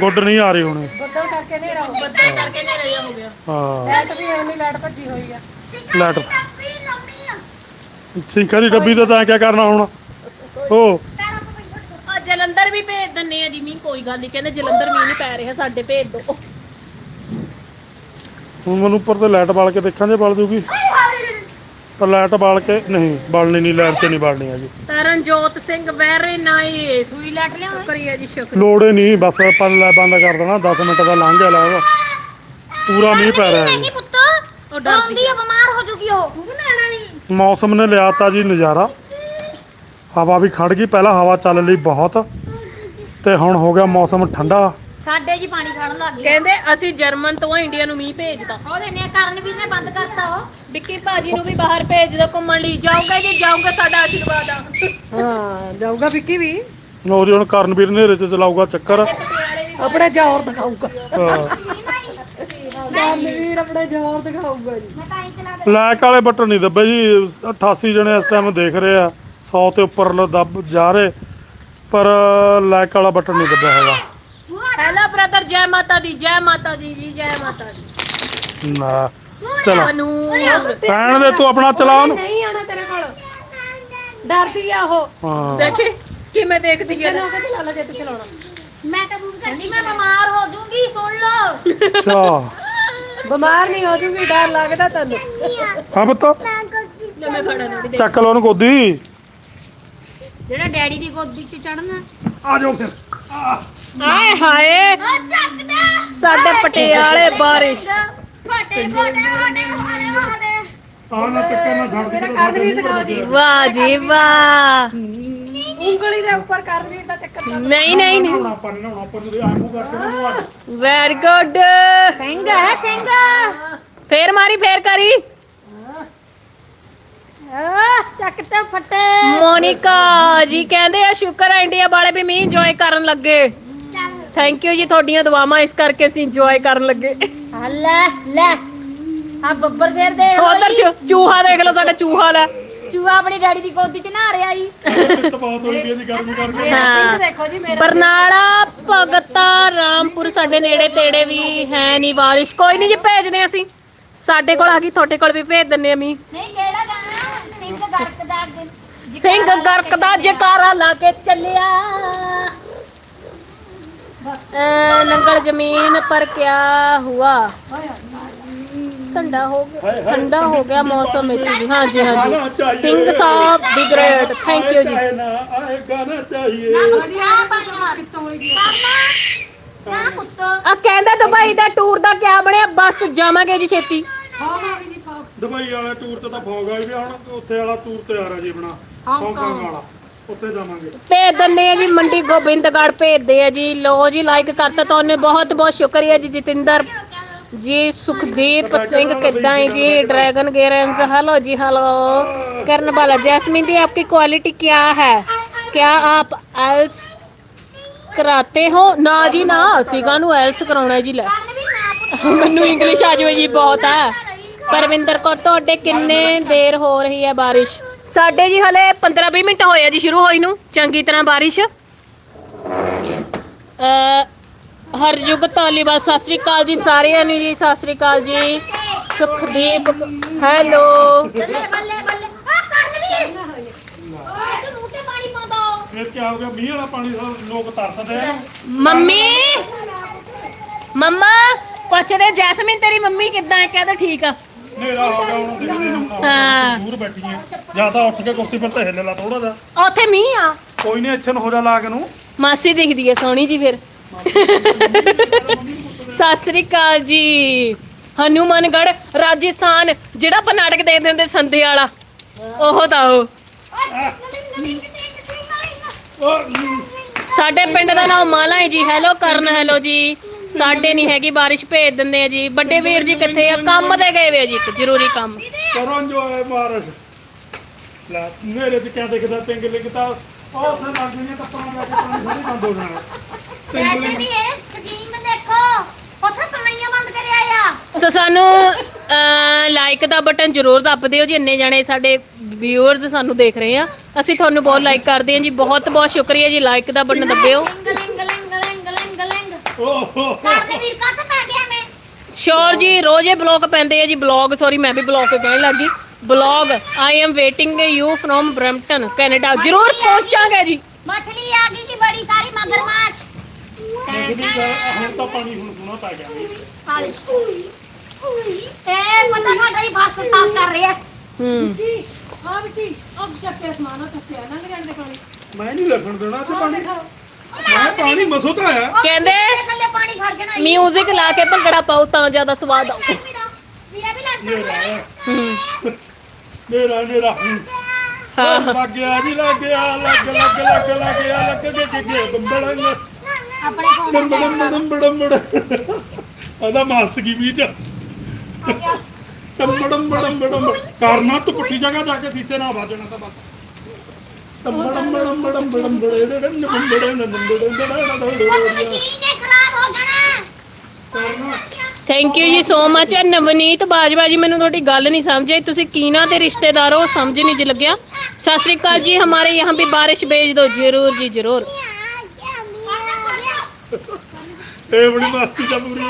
ਗੁੱਡ ਨਹੀਂ ਆ ਰਹੀ ਹੋਣੀ। ਬੱਦਲ ਕਰਕੇ ਨਹੀਂ ਰਹੋ ਬੱਦਲ ਕਰਕੇ ਨੇ ਰਿਹਾ ਹੋ ਗਿਆ। ਹਾਂ। ਲਾਈਟ ਵੀ ਐਵੇਂ ਲਾਈਟ ਭੱਜੀ ਹੋਈ ਆ। ਡੱਬੀ ਲੰਮੀ ਆ ਸਿੰਕਾਂ ਦੀ ਡੱਬੀ ਤੇ ਤਾਂ ਕਿਆ ਕਰਨਾ ਹੁਣ? ਉਹ ਜਲੰਧਰ ਵੀ ਭੇਜ ਦਿੰਨੇ ਆ ਜੀ ਮੀਂਹ ਕੋਈ ਗੱਲ ਨਹੀਂ ਕਹਿੰਦੇ ਜਲੰਧਰ ਮੀਂਹ ਨਹੀਂ ਪੈ ਰਿਹਾ ਸਾਡੇ ਭੇਜ ਦਿਓ ਹੁਣ ਮੈਨੂੰ ਉੱਪਰ ਤੇ ਲਾਈਟ ਬਾਲ ਕੇ ਦੇਖਾਂ ਜੇ ਬਲ ਜੂਗੀ। ਪਰ ਲਾਈਟ ਬਾਲ ਕੇ ਨਹੀਂ ਬਲਣੀ ਨਹੀਂ ਲਾਈਟ ਤੇ ਨਹੀਂ ਬਲਣੀ ਹੈਗੀ। ਤਰਨਜੋਤ ਸਿੰਘ ਵੈਰੀ ਨਾਈਸ ਸੂਈ ਲੱਟ ਲਿਆ ਸ਼ੁਕਰੀਆ ਜੀ ਸ਼ੁਕਰੀਆ ਲੋੜ ਨਹੀਂ ਬਸ ਆਪਾਂ ਨੇ ਲੈ ਬੰਦ ਕਰ ਦੇਣਾ 10 ਮਿੰਟ ਦਾ ਲੰਘ ਗਿਆ ਲੱਗਦਾ ਪੂਰਾ ਮੀਂਹ ਪੈ ਰਿਹਾ ਹੈ ਪੁੱਤ ਉਹ ਡਰਦੀ ਆ। ਬਿਮਾਰ ਹੋ ਜੂਗੀ ਉਹ। ਨਹੀਂ ਮੌਸਮ ਨੇ ਲਿਆਤਾ ਜੀ ਨਜ਼ਾਰਾ। ਹਵਾ ਵੀ ਖੜ ਗਈ ਪਹਿਲਾਂ ਹਵਾ ਚੱਲ ਲਈ ਬਹੁਤ ਤੇ ਹੁਣ ਹੋ ਗਿਆ ਮੌਸਮ ਠੰਡਾ। ਸਾਡੇ ਜੀ ਪਾਣੀ ਖੜਨ ਲੱਗ ਗਿਆ। ਕਹਿੰਦੇ ਅਸੀਂ ਜਰਮਨ ਤੋਂ ਇੰਡੀਆ ਨੂੰ ਮੀਂਹ ਭੇਜਦਾ ਉਹਦੇ ਨੇ ਕਾਰਨ ਵੀ ਨੇ ਬੰਦ ਕਰਤਾ ਉਹ। ਵਿੱਕੀ ਭਾਜੀ ਨੂੰ ਵੀ ਬਾਹਰ ਭੇਜ ਦਿਓ ਘੁੰਮਣ ਲਈ। ਜਾਊਗਾ ਜੀ ਜਾਊਗਾ ਸਾਡਾ ਆਸ਼ੀਰਵਾਦ ਆ। ਹਾਂ ਜਾਊਗਾ ਵਿੱਕੀ ਵੀ। ਜੀ ਹੁਣ ਕਰਨਵੀਰ ਨੇਰੇ ਚ ਚਲਾਊਗਾ ਚੱਕਰ। ਆਪਣਾ ਜ਼ੋਰ ਦਿਖਾਊਗਾ। ਹਾਂ। ਕਰਨਵੀਰ ਆਪਣਾ ਜ਼ੋਰ ਦਿਖਾਊਗਾ ਜੀ। ਮੈਂ ਤਾਂ ਹੀ ਚਲਾ ਦੇ ਲੈਕ ਵਾਲੇ ਬਟਨ ਨਹੀਂ ਦੱਬੇ ਜੀ। 88 ਜਣੇ ਇਸ ਟਾਈਮ ਦੇਖ ਰਹੇ ਆ। 100 ਤੇ ਉੱਪਰ ਲ- ਦੱਬ ਜਾ ਰਹੇ ਪਰ ਲੈਕ ਵਾਲਾ ਬਟਨ ਨਹੀਂ ਦੱਬਿਆ ਹੈਗਾ। ਹੈਲੋ ਬ੍ਰਦਰ ਜੈ ਮਾਤਾ ਦੀ ਜੈ ਮਾਤਾ ਦੀ ਜੀ ਜੈ ਮਾਤਾ ਦੀ। ਨਾ ਚਲੋ। ਅਨੂਰ ਪੈਣ ਦੇ ਤੂੰ ਆਪਣਾ ਚਲਾ ਉਹਨੂੰ। ਨਹੀਂ ਆਣਾ ਤੇਰੇ ਕੋਲ। ਡਰਦੀ ਆ ਉਹ। ਹਾਂ। ਦੇਖੀ ਕਿਵੇਂ ਦੇਖਦੀ ਹੈ ਨਾ ਚਲਾ ਲੈ ਜੇ ਤੂੰ ਚਲਾਉਣਾ। ਮੈਂ ਤਾਂ ਮੂੰਹ ਕਰਦੀ ਮੈਂ ਬਿਮਾਰ ਹੋ ਜੂਗੀ ਸੁਣ ਲਓ। ਅੱਛਾ। ਬਿਮਾਰ ਨਹੀਂ ਹੋ ਜੂਗੀ ਡਰ ਲੱਗਦਾ ਤੈਨੂੰ। ਹਾਂ ਪੁੱਤ। ਲੈ ਮੈਂ ਫੜਾ ਨਹੀਂ ਚੱਕ ਲਓ ਉਹਨੂੰ ਗੋਦੀ। ਜਿਹੜਾ ਡੈਡੀ ਦੀ ਗੋਦੀ 'ਚ ਚੜਨਾ ਆ ਜਾਓ ਫਿਰ। ਆਏ ਹਾਏ। ਚੱਕਦਾ ਸਾਡੇ ਪਟਿਆਲੇ ਬਾਰਿਸ਼। ਫਟੇ ਫਟੇ ਫਟੇ ਫਟੇ ਫਟੇ। ਆ ਨਾ ਚੱਕਰ ਨਾ ਛੱਡ ਦੇ ਕਰਨਵੀਰ ਦਿਖਾਓ ਜੀ। ਵਾਹ ਜੀ ਵਾਹ। ਉਂਗਲੀ ਦੇ ਉੱਪਰ ਕਰਨਵੀਰ ਦਾ ਚੱਕਰ ਨਹੀਂ ਨਹੀਂ ਨਹੀਂ। ਨਹਾਉਣਾ ਆਪਾਂ ਨੇ ਨਹਾਉਣਾ ਆਪਾਂ ਨੂੰ ਆਂਗੂ ਕਰਕੇ ਉਹਨੂੰ ਅੱਜ। ਵੈਰੀ ਗੁੱਡ ਸਿੰਘ ਹੈ ਸਿੰਘ ਫੇਰ ਮਾਰੀ ਫੇਰ ਕਰੀ। ਆਹ, ਚੱਕ ਤੇ ਫਟੇ। ਮੋਨਿਕਾ ਜੀ ਕਹਿੰਦੇ ਆ ਸ਼ੁਕਰ ਹੈ ਇੰਡੀਆ ਵਾਲੇ ਵੀ ਮੀਂਹ ਇੰਜੋਏ ਕਰਨ ਲੱਗੇ। ਥੈਂਕ ਯੂ ਜੀ ਤੁਹਾਡੀਆਂ ਦੁਆਵਾਂ ਇਸ ਕਰਕੇ ਅਸੀਂ ਇੰਜੋਏ ਕਰਨ ਲੱਗੇ। ਆ ਲੈ ਲੈ। ਆ ਬੱਬਰ ਸ਼ੇਰ ਦੇ ਉਧਰ ਚੂਹਾ ਦੇਖ ਲਓ ਸਾਡਾ ਚੂਹਾ ਲੈ। ਚੂਹਾ ਆਪਣੀ ਡੈਡੀ ਦੀ ਗੋਦੀ 'ਚ ਨਹਾ ਰਿਹਾ ਜੀ। ਚਿੱਤ ਬਹੁਤ ਹੋਈ ਪਈ ਇਹਦੀ ਗਰਮੀ ਕਰਕੇ ਹਾਂ ਦੇਖੋ ਜੀ ਮੇਰਾ ਬਰਨਾਲਾ ਭਗਤਾ ਰਾਮਪੁਰ ਸਾਡੇ ਨੇੜੇ ਤੇੜੇ ਵੀ ਹੈ ਨਹੀਂ ਬਾਰਿਸ਼। ਕੋਈ ਨਹੀਂ ਜੀ ਭੇਜਦੇ ਅਸੀਂ। ਸਾਡੇ ਕੋਲ ਆ ਗਈ ਤੁਹਾਡੇ ਕੋਲ ਵੀ ਭੇਜ ਦਿੰਨੇ ਆ ਮੀਂਹ। ਨਹੀਂ ਕਿਹੜਾ ਗਾਣਾ ਸਿੰਘ ਗੜਕ ਦਾ ਅੱਗੇ ਸਿੰਘ ਗਰਕ ਦਾ ਜਕਾਰਾ ਲਾ ਕੇ ਚੱਲਿਆ। ਅ, ਨੰਗਲ ਜ਼ਮੀਨ ਪਰ ਕਿਆ ਹੁਆ? ਠੰਡਾ ਹੋ ਗਿਆ ਠੰਡਾ ਹੋ ਗਿਆ ਮੌਸਮ ਵਿੱਚ ਵੀ। ਹਾਂ ਜੀ ਹਾਂ ਜੀ ਸਿੰਘ ਸਾਹਿਬ ਦੀ ਗ੍ਰੇਟ। Thank you ji. ਨਾ ਆਏ ਗਾਣਾ ਚਾਹੀਏ ਆ ਪਾਪਾ ਨਾ ਪੁੱਤ ਆ ਕਹਿੰਦਾ ਦੁਬਈ ਦਾ ਟੂਰ ਦਾ ਕਿਆ ਬਣਿਆ? ਬਸ ਜਾਵਾਂਗੇ ਜੀ ਛੇਤੀ। ਦੁਬਈ ਵਾਲੇ ਟੂਰ ਤੇ ਤਾਂ ਫੋਗ ਆਈ ਵੀ ਹੁਣ ਉੱਥੇ ਵਾਲਾ ਟੂਰ ਤਿਆਰ ਆ ਜੀ ਆਪਣਾ ਹਾਂਗਕਾਂਗ ਵਾਲਾ ਉੱਥੇ ਜਾਵਾਂਗੇ ਭੇਜ ਦਿੰਦੇ ਆ ਜੀ ਮੰਡੀ ਗੋਬਿੰਦਗੜ੍ਹ ਭੇਜਦੇ ਆ ਜੀ ਲੋ ਜੀ ਲਾਈਕ ਕਰਤਾ ਤੁਹਾਨੂੰ ਬਹੁਤ ਬਹੁਤ ਸ਼ੁਕਰੀਆ ਜੀ ਜਤਿੰਦਰ ਜੀ ਸੁਖਦੀਪ ਸਿੰਘ ਕਿੱਦਾਂ ਹੈ ਜੀ ਡਰੈਗਨ ਗੇਰਨਸ हेलो जी हेलो ਕਰਨ ਵਾਲਾ ਜੈਸਮੀਨ ਦੀ आपकी क्वालिटी क्या है क्या आप एल्स ਕਰਾਤੇ ਹੋ ਨਾ ਜੀ ਨਾ ਅਸੀਂ ਕਾਹਨੂੰ ਐਲਸ ਕਰਾਉਣਾ ਹੈ ਜੀ ਲੈ ਮੈਨੂੰ ਇੰਗਲਿਸ਼ ਆ ਜਾਵੇ ਜੀ ਬਹੁਤ ਹੈ ਪਰਵਿੰਦਰ ਕੌਰ ਤੁਹਾਡੇ ਕਿੰਨੇ ਦੇਰ ਹੋ ਰਹੀ ਹੈ ਬਾਰਿਸ਼? ਸਾਡੇ ਜੀ ਹਲੇ 15-20 ਮਿੰਟ ਹੋਏ ਆ ਜੀ ਸ਼ੁਰੂ ਹੋਈ ਨੂੰ ਚੰਗੀ ਤਰ੍ਹਾਂ ਬਾਰਿਸ਼। ਅ ਹਰਜੁਗ ਧਾਲੀਵਾਲ ਸਤਿ ਸ੍ਰੀ ਅਕਾਲ ਜੀ ਸਾਰਿਆਂ ਨੂੰ ਜੀ ਸਤਿ ਸ੍ਰੀ ਅਕਾਲ ਜੀ। ਸੁਖਦੀਪ ਹੈਲੋ। ਬੱਲੇ ਬੱਲੇ ਬੱਲੇ ਆ ਕਰ ਲਈ ਓਏ ਤੂੰ ਮੂੰਹ ਤੇ ਪਾਣੀ ਪਾਉਂਦਾ ਫਿਰ ਕੀ ਹੋ ਗਿਆ? ਮੀਂਹ ਵਾਲਾ ਪਾਣੀ ਸਭ ਲੋਕ ਤਰਸਦੇ ਆ। ਮੰਮੀ ਮੰਮਾ ਪੁੱਛਦੇ ਜੈਸਮੀਨ ਤੇਰੀ ਮੰਮੀ ਕਿੱਦਾਂ ਹੈ? ਕਹਿੰਦਾ ਠੀਕ ਆ। ਹਨੇਰਾ ਹੋ ਗਿਆ ਹੁਣ ਦੇਖਦੇ ਹਾਂ ਹਾਂ। ਦੂਰ ਬੈਠੀਆਂ ਜਾਂ ਤਾਂ ਉੱਠ ਕੇ ਕੁਰਸੀ ਪਰ ਤੇ ਹਿੱਲ ਲਾ ਥੋੜਾ ਜਿਹਾ। ਉੱਥੇ ਮੀਂਹ ਆ। ਕੋਈ ਨਹੀਂ ਇੱਥੇ ਨੂੰ ਹੋ ਜਾ ਲਾ ਕੇ ਨੂੰ। ਮਾਸੀ ਦਿਖਦੀ ਹੈ ਸੋਹਣੀ ਜੀ ਫਿਰ। ਸਤਿ ਸ੍ਰੀ ਅਕਾਲ ਜੀ। ਹਨੂਮਾਨਗੜ ਰਾਜਸਥਾਨ ਜਿਹੜਾ ਆਪਾਂ ਨਾਟਕ ਦੇਖਦੇ ਹੁੰਦੇ ਸੰਦੇ ਵਾਲਾ। ਉਹ ਤਾਂ ਉਹ। ਸਾਡੇ ਪਿੰਡ ਦਾ ਨਾਮ ਮਾਲਾ ਹੈ ਜੀ। ਹੈਲੋ ਕਰਨ। ਹੈਲੋ ਜੀ। ਸਾਡੇ ਨਹੀਂ ਹੈਗੀ ਬਾਰਿਸ਼ ਭੇਜ ਦਿੰਦੇ ਆ ਜੀ। ਵੱਡੇ ਵੀਰ ਜੀ ਕਿੱਥੇ ਆ? ਕੰਮ ਤੇ ਗਏ ਵੇ ਆ ਜੀ ਇੱਕ ਜ਼ਰੂਰੀ ਕੰਮ। ਕਰੋ ਇੰਜੋਏ ਮਾਰਸ ਲੈ ਮੇਰੇ ਤੇ ਕਿਆ ਦਿਖਦਾ ਪਿੰਗ ਲਿਖਤਾ ਉਹ ਉੱਥੇ ਲੱਗ ਗਈਆਂ ਕੱਪੜਾ ਲੈ ਕੇ ਪਾਣੀ ਸਾਰੀ ਬੰਦ ਹੋ ਜਾਣਾ। ਵੈਸੇ ਵੀ ਇਹ ਸਕੀਮ ਦੇਖੋ। ਉੱਥੇ ਪਾਣੀਆਂ ਬੰਦ ਕਰਿਆ ਆ। ਸੋ ਸਾਨੂੰ ਲਾਈਕ ਦਾ ਬਟਨ ਜ਼ਰੂਰ ਦੱਬ ਦਿਓ ਜੀ ਇੰਨੇ ਜਾਣੇ ਸਾਡੇ ਵਿਊਅਰਸ ਸਾਨੂੰ ਦੇਖ ਰਹੇ ਆ। ਅਸੀਂ ਤੁਹਾਨੂੰ ਬਹੁਤ ਲਾਈਕ ਕਰਦੇ ਹਾਂ ਜੀ ਬਹੁਤ ਬਹੁਤ ਸ਼ੁਕਰੀਆ ਜੀ ਲਾਈਕ ਦਾ ਬਟਨ ਦੱਬਿਓ ਲਿੰਗ ਲਿੰਗ ਲਿੰਗ ਲਿੰਗ ਲਿੰਗ ਲਿੰਗ ਓਹੋ ਸਾਡੇ ਵੀਰ ਕੱਟ ਪੈ ਗਿਆ ਮੈਂ। ਸ਼ੋਰ ਜੀ ਰੋਜ਼ੇ ਬਲੌਗ ਪੈਂਦੇ ਆ ਜੀ ਬਲੌਗ ਸੌਰੀ ਮੈਂ ਵੀ ਬਲੌਗ ਕਹਿਣ ਲੱਗੀ। Blog I am waiting you from Brampton Canada ਜ਼ਰੂਰ ਪਹੁੰਚਾਂਗੇ ਜੀ। ਮਛਲੀ ਆ ਗਈ ਸੀ ਬੜੀ ਸਾਰੀ ਮਗਰਮੱਛ ਹੁਣ ਤਾਂ ਪਾਣੀ ਹੁਣ ਸੁਣਾ ਪੈ ਗਿਆ। ਇਹ ਪਤਾ ਸਾਡਾ ਹੀ ਬੱਸ ਸਾਫ਼ ਕਰ ਰਿਹਾ। ਹੂੰ। ਮੈਂ ਨਹੀਂ ਲੱਗਣ ਦੇਣਾ ਤੇ ਪਾਣੀ ਮੈਂ ਪਾਣੀ ਮਸੋ ਤਾਂ ਆਇਆ। ਕਹਿੰਦੇ ਇਹ ਥੱਲੇ ਪਾਣੀ ਖੜ ਜਾਣਾ ਈ। ਮਿਊਜ਼ਿਕ ਲਾ ਕੇ ਭੰਗੜਾ ਪਾਓ ਤਾਂ ਜ਼ਿਆਦਾ ਸਵਾਦ ਆਊ। ਵੀਰਾ ਵੀ ਲੱਗ ਮੇਰਾ। ਹੂੰ। ਮੇਰਾ ਮੇਰਾ। ਹਾਂ। ਲੱਗ ਗਿਆ ਜੀ ਲੱਗ ਗਿਆ ਲੱਗ ਲੱਗ ਲੱਗ ਲੱਗ ਗਿਆ ਲੱਗ ਕੇ ਕਿ ਕਿ ਬੰਬੜੰਗ ਆਪਣੇ ਫੋਨ ਬੰਬੜੰ ਬੰਬੜੰ ਬੰਬੜ ਆਦਾ ਮਾਸ ਕੀ ਬੀਚ ਬੰਬੜੰ ਬੰਬੜੰ ਬੰਬੜ ਕਰਨਾ ਤੂੰ ਪੁੱਠੀ ਜਗ੍ਹਾ ਜਾ ਕੇ ਸੀਸੇ ਨਾਲ ਵਾਜਣਾ ਤਾਂ ਬਸ। ਥੈਂਕ ਯੂ ਜੀ ਸੋ ਮਚ ਨਵਨੀਤ ਬਾਜਵਾ ਜੀ, ਮੈਨੂੰ ਤੁਹਾਡੀ ਗੱਲ ਨਹੀਂ ਸਮਝ ਆਈ। ਤੁਸੀਂ ਕੀਨਾ ਤੇ ਰਿਸ਼ਤੇਦਾਰ ਹੋ ਸਮਝ ਨਹੀਂ ਜ ਲੱਗਿਆ। ਸਤਿ ਸ੍ਰੀ ਅਕਾਲ ਜੀ, ਹਮਾਰੇ ਯਹਾਂ ਵੀ ਬਾਰਿਸ਼ ਭੇਜ ਦਿਓ ਜ਼ਰੂਰ ਜੀ, ਜ਼ਰੂਰ। ਇਹ ਬੜੀ ਮਸਤੀ ਦਾ ਬੁਰੀ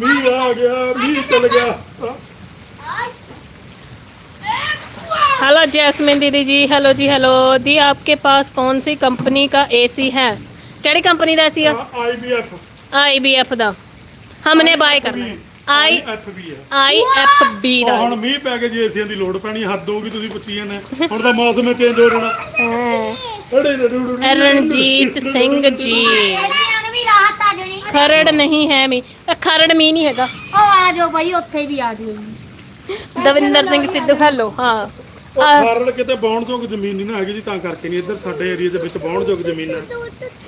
ਮੀਂਹ ਆ ਗਿਆ, ਮੀਂਹ ਚਲ ਗਿਆ। हेलो जैस्मिन दीदी जी हेलो जी हेलो दी आपके पास कौन सी कंपनी का एसी है ਕਿਹੜੀ ਕੰਪਨੀ ਦਾ ਏਸੀ ਆ ਆਈਬੀਐਫ ਆਈਬੀਐਫ ਦਾ ਹਮਨੇ ਬਾਏ ਕਰਨਾ ਆਈ ਐਫ ਵੀ ਹੈ ਆਈਐਫਬੀ ਉਹ ਦਾ ਹੁਣ ਮੀਂਹ ਪੈ ਕੇ ਜੇ ਏਸੀਆਂ ਦੀ ਲੋੜ ਪੈਣੀ ਹੱਦ ਹੋਊਗੀ ਤੁਸੀਂ ਪੁੱਛੀ ਜਾਂਦੇ ਹੁਣ ਤਾਂ ਮੌਸਮ ਚੇਂਜ ਹੋ ਰਿਹਾ ਰਣਜੀਤ ਸਿੰਘ ਜੀ ਐਸਿਆਂ ਨੂੰ ਵੀ ਰਾਹਤ ਆ ਜਾਣੀ ਖਰੜ ਨਹੀਂ ਹੈ ਮੀ ਇਹ ਖਰੜ ਮੀ ਨਹੀਂ ਹੈਗਾ ਉਹ ਆ ਜਾਓ ਬਾਈ ਉੱਥੇ ਵੀ ਆ ਜਾਓ ਦਵਿੰਦਰ ਸਿੰਘ ਸਿੱਧੂ ਹੈਲੋ ਹਾਂ ਉਹ ਕਿਤੇ ਬਾਉਣ ਯੋਗ ਜ਼ਮੀਨ ਨਹੀਂ ਨਾ ਹੈਗੀ ਜੀ ਤਾਂ ਕਰਕੇ ਨਹੀਂ। ਇੱਧਰ ਸਾਡੇ ਏਰੀਆ ਦੇ ਵਿੱਚ ਬਾਉਣ ਯੋਗ ਜ਼ਮੀਨ ਹੈ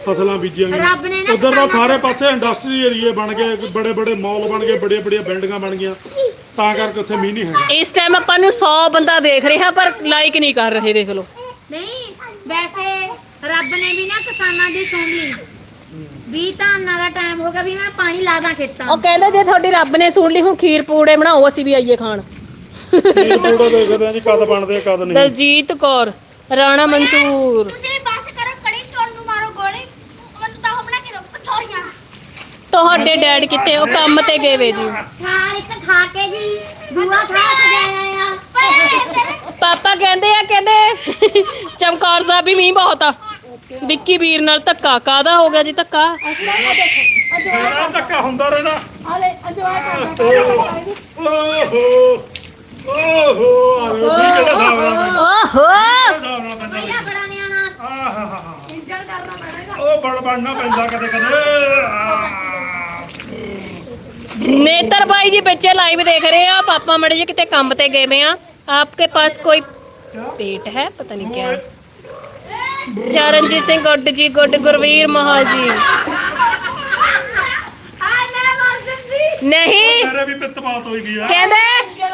ਫਸਲਾਂ ਬੀਜੀਆਂ ਰੱਬ ਨੇ ਨਾ ਉਧਰ ਤਾਂ ਸਾਰੇ ਪਾਸੇ ਇੰਡਸਟਰੀ ਏਰੀਏ ਬਣ ਗਏ ਬੜੇ ਬੜੇ ਮਾਲ ਬਣ ਗਏ ਬੜੀਆਂ ਬੜੀਆਂ ਬਿਲਡਿੰਗਾਂ ਬਣ ਗਈਆਂ। ਤਾਂ ਕਰਕੇ ਉੱਥੇ ਮੀਂਹ ਨਹੀਂ ਹੈਗਾ। ਇਸ ਟਾਈਮ ਆਪਾਂ ਨੂੰ 100 ਬੰਦਾ ਦੇਖ ਰਿਹਾ ਪਰ ਲਾਈਕ ਨਹੀਂ ਕਰ ਰਹੇ ਦੇਖ ਲਓ। ਨਹੀਂ ਵੈਸੇ ਰੱਬ ਨੇ ਵੀ ਨਾ ਕਿਸਾਨਾਂ ਦੀ ਸੁਣ ਲਈ। ਵੀ ਧਾਨਾਂ ਦਾ ਟਾਈਮ ਹੋ ਗਿਆ ਵੀ ਮੈਂ ਪਾਣੀ ਲਾ ਦਾਂ ਖੇਤਾਂ। ਉਹ ਕਹਿੰਦੇ ਜੇ ਤੁਹਾਡੀ ਰੱਬ ਨੇ ਸੁਣ ਲਈ ਹੁਣ ਖੀਰ ਪੂੜੇ ਬਣਾਓ ਅਸੀਂ ਵੀ ਆਈਏ ਖਾਣ। ਇਹ ਥੋੜਾ ਦੇਖਦੇ ਆ ਜੀ ਕਦ ਬਣਦੇ ਆ ਕਦ ਨਹੀਂ। ਦਲਜੀਤ ਕੌਰ ਰਾਣਾ ਮਨਸੂਰ। ਤੁਸੀਂ ਬਸ ਕਰੋ ਕੜੀ ਚੌਲ ਨੂੰ ਮਾਰੋ ਗੋਲੀ। ਮੈਨੂੰ ਤਾਂ ਬਣਾ ਕੇ ਦਿਓ ਕਚੌਰੀਆਂ। ਤੁਹਾਡੇ ਡੈਡ ਕਿੱਥੇ ਉਹ ਕੰਮ ਤੇ ਗਏ ਵੇ ਜੀ। ਥਾਲ ਇੱਕ ਖਾ ਕੇ ਜੀ ਦੂਆ ਥਾਲ ਸਜਾਇਆ ਆ। ਪਾਪਾ ਕਹਿੰਦੇ ਆ ਕਹਿੰਦੇ ਚਮਕੌਰ ਸਾਹਿਬ ਵੀ ਮੀਂਹ ਬਹੁਤ ਆ। ਵਿੱਕੀ ਵੀਰ ਨਾਲ ਧੱਕਾ ਕਾਦਾ ਹੋ ਗਿਆ ਜੀ ਧੱਕਾ? ਧੱਕਾ ਹੁੰਦਾ ਰਹਿਣਾ ਹਲੇ ਅਜਵਾਇ ਕਰਦਾ ਓਹੋ। ਓਹੋ ਆਵੇ ਵੀ ਕਿਹੜਾ ਹਿਸਾਬ ਨਾਲ ਪੈਂਦਾ ਓਹੋ ਕਿਹੜਾ ਹਿਸਾਬ ਨਾਲ ਪੈਂਦਾ ਬਈਆ ਬੜਾ ਨਿਆਣਾ ਆਹਾਹਾਹਾ ਇੰਜਣ ਕਰਨਾ ਪੈਣਾ ਉਹ ਬੜ ਬਣਨਾ ਪੈਂਦਾ ਕਦੇ ਕਦੇ नेतर भाई जी बच्चे लाइव देख रहे हैं आप पापा मरे जी कितने काम पे गए हुए हैं आपके पास कोई पेट है पता नहीं क्या चरणजीत सिंह गुड जी गुड गुरवीर महल जी ਨਹੀਂ। ਮੇਰੇ ਵੀ ਪਿੱਤ ਬਾਤ ਹੋਈ ਗਈ ਆ। ਕਹਿੰਦੇ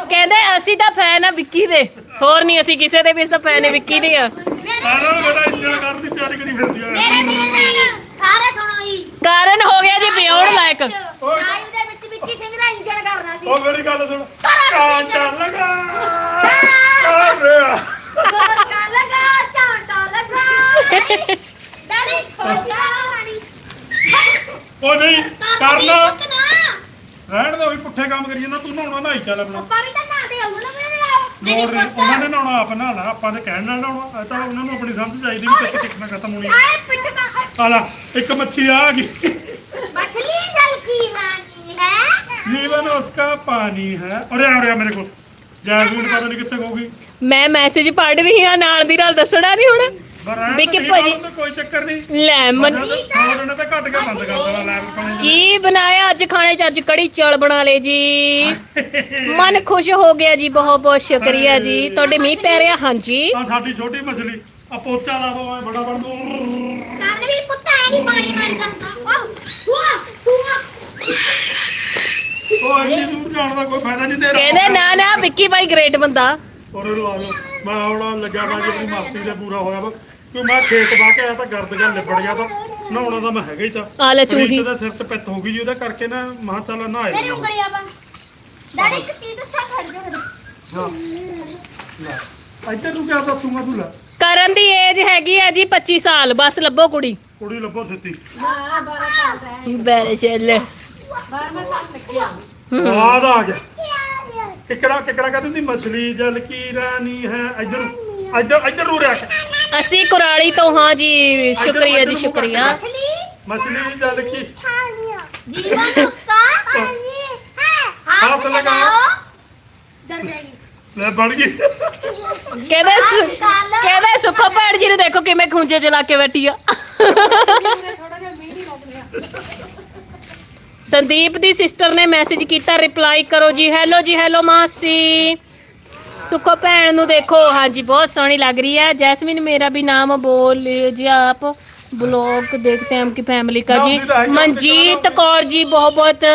ਕਹਿੰਦੇ ਅਸੀਂ ਤਾਂ ਫੈਨ ਆ ਵਿੱਕੀ ਦੇ। ਹੋਰ ਨਹੀਂ ਅਸੀਂ ਕਿਸੇ ਦੇ ਵੀ ਅਸੀਂ ਤਾਂ ਫੈਨ ਆ ਵਿੱਕੀ ਦੇ ਆ। ਆਹ ਮੇਰਾ ਇੰਜਣ ਕਰਨ ਦੀ ਤਿਆਰੀ ਕਰੀ ਫਿਰਦੀ ਆ। ਸਾਰੇ ਸੁਣੋ ਜੀ। ਕਾਰਨ ਹੋ ਗਿਆ ਜੀ ਵਿਆਹਣ ਲਾਇਕ। ਲਾਈਵ ਦੇ ਵਿੱਚ ਵਿੱਕੀ ਸਿੰਘ ਦਾ ਇੰਜਣ ਕਰਨਾ ਸੀ। ਉਹ ਮੇਰੀ ਗੱਲ ਸੁਣ। ਕਾਂਟਾ ਲਗਾ ਆ ਰਿਹਾ ਟਾਂਟਾ ਲਗਾ ਟਾਂਟਾ ਲਗਾ ਡੈਡੀ ਹੋ ਗਿਆ ਪਾਣੀ ਉਹ ਨਹੀਂ ਕਰਨਾ ਪੁੱਤ ਨਾ ਰਹਿਣ ਦੇ ਵੀ ਪੁੱਠੇ ਕੰਮ ਕਰੀ ਜਾਂਦਾ ਤੂੰ ਨਹਾਉਣਾ ਨਹਾਈ ਚੱਲ ਆਪਣਾ। ਪਾਪਾ ਵੀ ਤਾਂ ਨਾ ਦੇ ਉਹਨਾਂ ਨੂੰ ਵੀ ਲੋੜ ਨਹੀਂ ਉਹਨਾਂ ਨੇ ਨਹਾਉਣਾ ਆਪ ਨਹਾਉਣਾ ਆਪਾਂ ਨੇ ਕਹਿਣ ਨਾਲ ਨਹਾਉਣਾ। ਇਹ ਤਾਂ ਉਹਨਾਂ ਨੂੰ ਆਪਣੀ ਸਮਝ ਚਾਹੀਦੀ ਵੀ ਕਿੱਥੇ ਕਿੱਥੇ ਖਤਮ ਹੋਣੀ। ਆਏ ਪਿੱਟ ਮਾ ਆ ਇੱਕ ਮੱਛੀ ਆ ਗਈ। ਮੱਛਲੀ ਜਲ ਕੀ ਮਾਨੀ ਹੈ? ਜੀਵਨ ਉਸਕਾ ਪਾਣੀ ਹੈ। ਅਰੇ ਅਰੇ ਮੇਰੇ ਕੋਲ। ਜੈਗੂਨ ਪਤਾ ਨਹੀਂ ਕਿੱਥੇ ਗਈ। ਮੈਂ ਮੈਸੇਜ ਪੜ੍ਹ ਰਹੀ ਹਾਂ ਨਾਲ ਦੀ ਨਾਲ ਦੱਸਣਾ ਨਹੀਂ ਹੁਣ। ਵੀ ਕਿ ਭਾਜੀ ਕੋਈ ਚੱਕਰ ਨਹੀਂ। ਲੈ ਮਨ ਖਾਣਾ ਤਾਂ ਘੱਟ ਕੇ ਬੰਦ ਕਰ ਦੇਣਾ ਲੈ ਖਾਣਾ ਕੀ ਬਣਾਇਆ ਅੱਜ ਖਾਣੇ ਚ? ਅੱਜ ਕੜੀ ਚੌਲ ਬਣਾ ਲਏ ਜੀ। ਮਨ ਖੁਸ਼ ਹੋ ਗਿਆ ਜੀ ਬਹੁਤ ਬਹੁਤ ਸ਼ੁਕਰੀਆ ਜੀ। ਤੁਹਾਡੇ ਮੀਂਹ ਪੈ ਰਿਹਾ? ਹਾਂਜੀ। ਆ ਸਾਡੀ ਛੋਟੀ ਮਛਲੀ ਆ ਪੋਚਾ ਲਾ ਦੋ ਮੈਂ ਬੜਾ ਬੜ ਦੂੰ। ਵੀ ਪੁੱਤ ਆ ਨਹੀਂ ਪਾਣੀ ਮਾਰ ਕਰਦਾ ਵਾਹ ਵਾਹ ਉਹ ਇੰਨੀ ਦੂਰ ਜਾਣ ਦਾ ਕੋਈ ਫਾਇਦਾ ਨਹੀਂ ਤੇਰਾ ਕਹਿੰਦੇ ਨਾ ਨਾ ਵਿੱਕੀ ਭਾਈ ਗ੍ਰੇਟ ਬੰਦਾ। ਔਰ ਉਹ ਆ ਜਾ ਮੈਂ ਹੁਣ ਲੱਗਿਆ ਬਾਜੀ ਆਪਣੀ ਮਾਸੀ ਦੇ ਪੂਰਾ ਹੋਇਆ ਵਾ। ਕਿਉਂ ਮੈਂ ਖੇਤ ਵਾ ਕੇ ਆਇਆ ਤਾਂ ਗਰਦ ਗਿਆ ਲਿਬੜ ਗਿਆ ਤਾਂ ਨਹਾਉਣਾ ਤਾਂ ਮੈਂ ਹੈਗਾ ਹੀ ਤਾਂ। ਆ ਲੈ ਚੂਹੀ। ਪ੍ਰੀਤ ਦੇ ਸਿਰ ਤੇ ਪਿੱਤ ਹੋ ਗਈ ਜੀ ਉਹਦਾ ਕਰਕੇ ਨਾ ਮਾਂ ਚੱਲ ਨਹਾਏ ਮੇਰੀ ਉਂਗਲੀਆਂ ਬਣ ਡੈਡੀ ਇੱਕ ਚੀਜ਼ ਦੱਸਾਂ ਖੜ ਜਾ ਫਿਰ। ਹਾਂ। ਲੈ ਇੱਧਰ ਨੂੰ ਕਿਆ ਦੱਸੂਗਾ ਤੂੰ ਲੈ। ਕਰਨ ਦੀ ਏਜ ਹੈਗੀ ਆ ਜੀ 25 ਸਾਲ ਬਸ ਲੱਭੋ ਕੁੜੀ। ਕੁੜੀ ਲੱਭੋ ਸਿੱਤੀ ਬੈਰੇ ਚੱਲ ਸਵਾਦ ਆ ਗਿਆ। ਕਿਕੜਾ ਕਿਕੜਾ ਕਹਿੰਦੀ ਹੁੰਦੀ ਮਛਲੀ ਜਲ ਕੀ ਰਾਨੀ ਹੈ। ਇੱਧਰ ਇੱਧਰ ਇੱਧਰ ਨੂੰ ਰੱਖ। ਅਸੀਂ ਕੁਰਾਲੀ ਤੋਂ ਹਾਂ ਜੀ ਸ਼ੁਕਰੀਆ ਜੀ ਸ਼ੁਕਰੀਆ ਅਸਲੀ ਮਛਲੀ ਜਲ ਕੀ ਜੀਵਨ ਉਸਕਾ ਹੱਥ हाथ लगाओ। लगाओ ਡਰ ਜਾਏਗੀ ਲੈ ਬਣ ਗਈ ਕਹਿੰਦੇ ਸੁ- ਕਹਿੰਦੇ ਸੁੱਖੋ ਭੈਣ ਜੀ ਨੂੰ ਦੇਖੋ ਕਿਵੇਂ ਖੁੰਝੇ ਚ ਲਾ ਕੇ ਬੈਠੀ ਆ ਥੋੜਾ ਜਿਹਾ ਮੀਂਹ ਨਹੀਂ ਰੁਕ ਰਿਹਾ ਸੰਦੀਪ ਦੀ ਸਿਸਟਰ ਨੇ ਮੈਸੇਜ ਕੀਤਾ ਰਿਪਲਾਈ ਕਰੋ ਜੀ ਹੈਲੋ ਜੀ ਹੈਲੋ ਮਾਸੀ ਸੁੱਖੋ ਭੈਣ ਨੂੰ ਦੇਖੋ ਹਾਂਜੀ ਬਹੁਤ ਸੋਹਣੀ ਲੱਗ ਰਹੀ है जैस्मिन मेरा भी नाम बोल लीजिए आप ब्लॉग देखते हैं आपकी फैमिली का जी नाम भी तो है, मनजीत कौर जी बहुत बहुत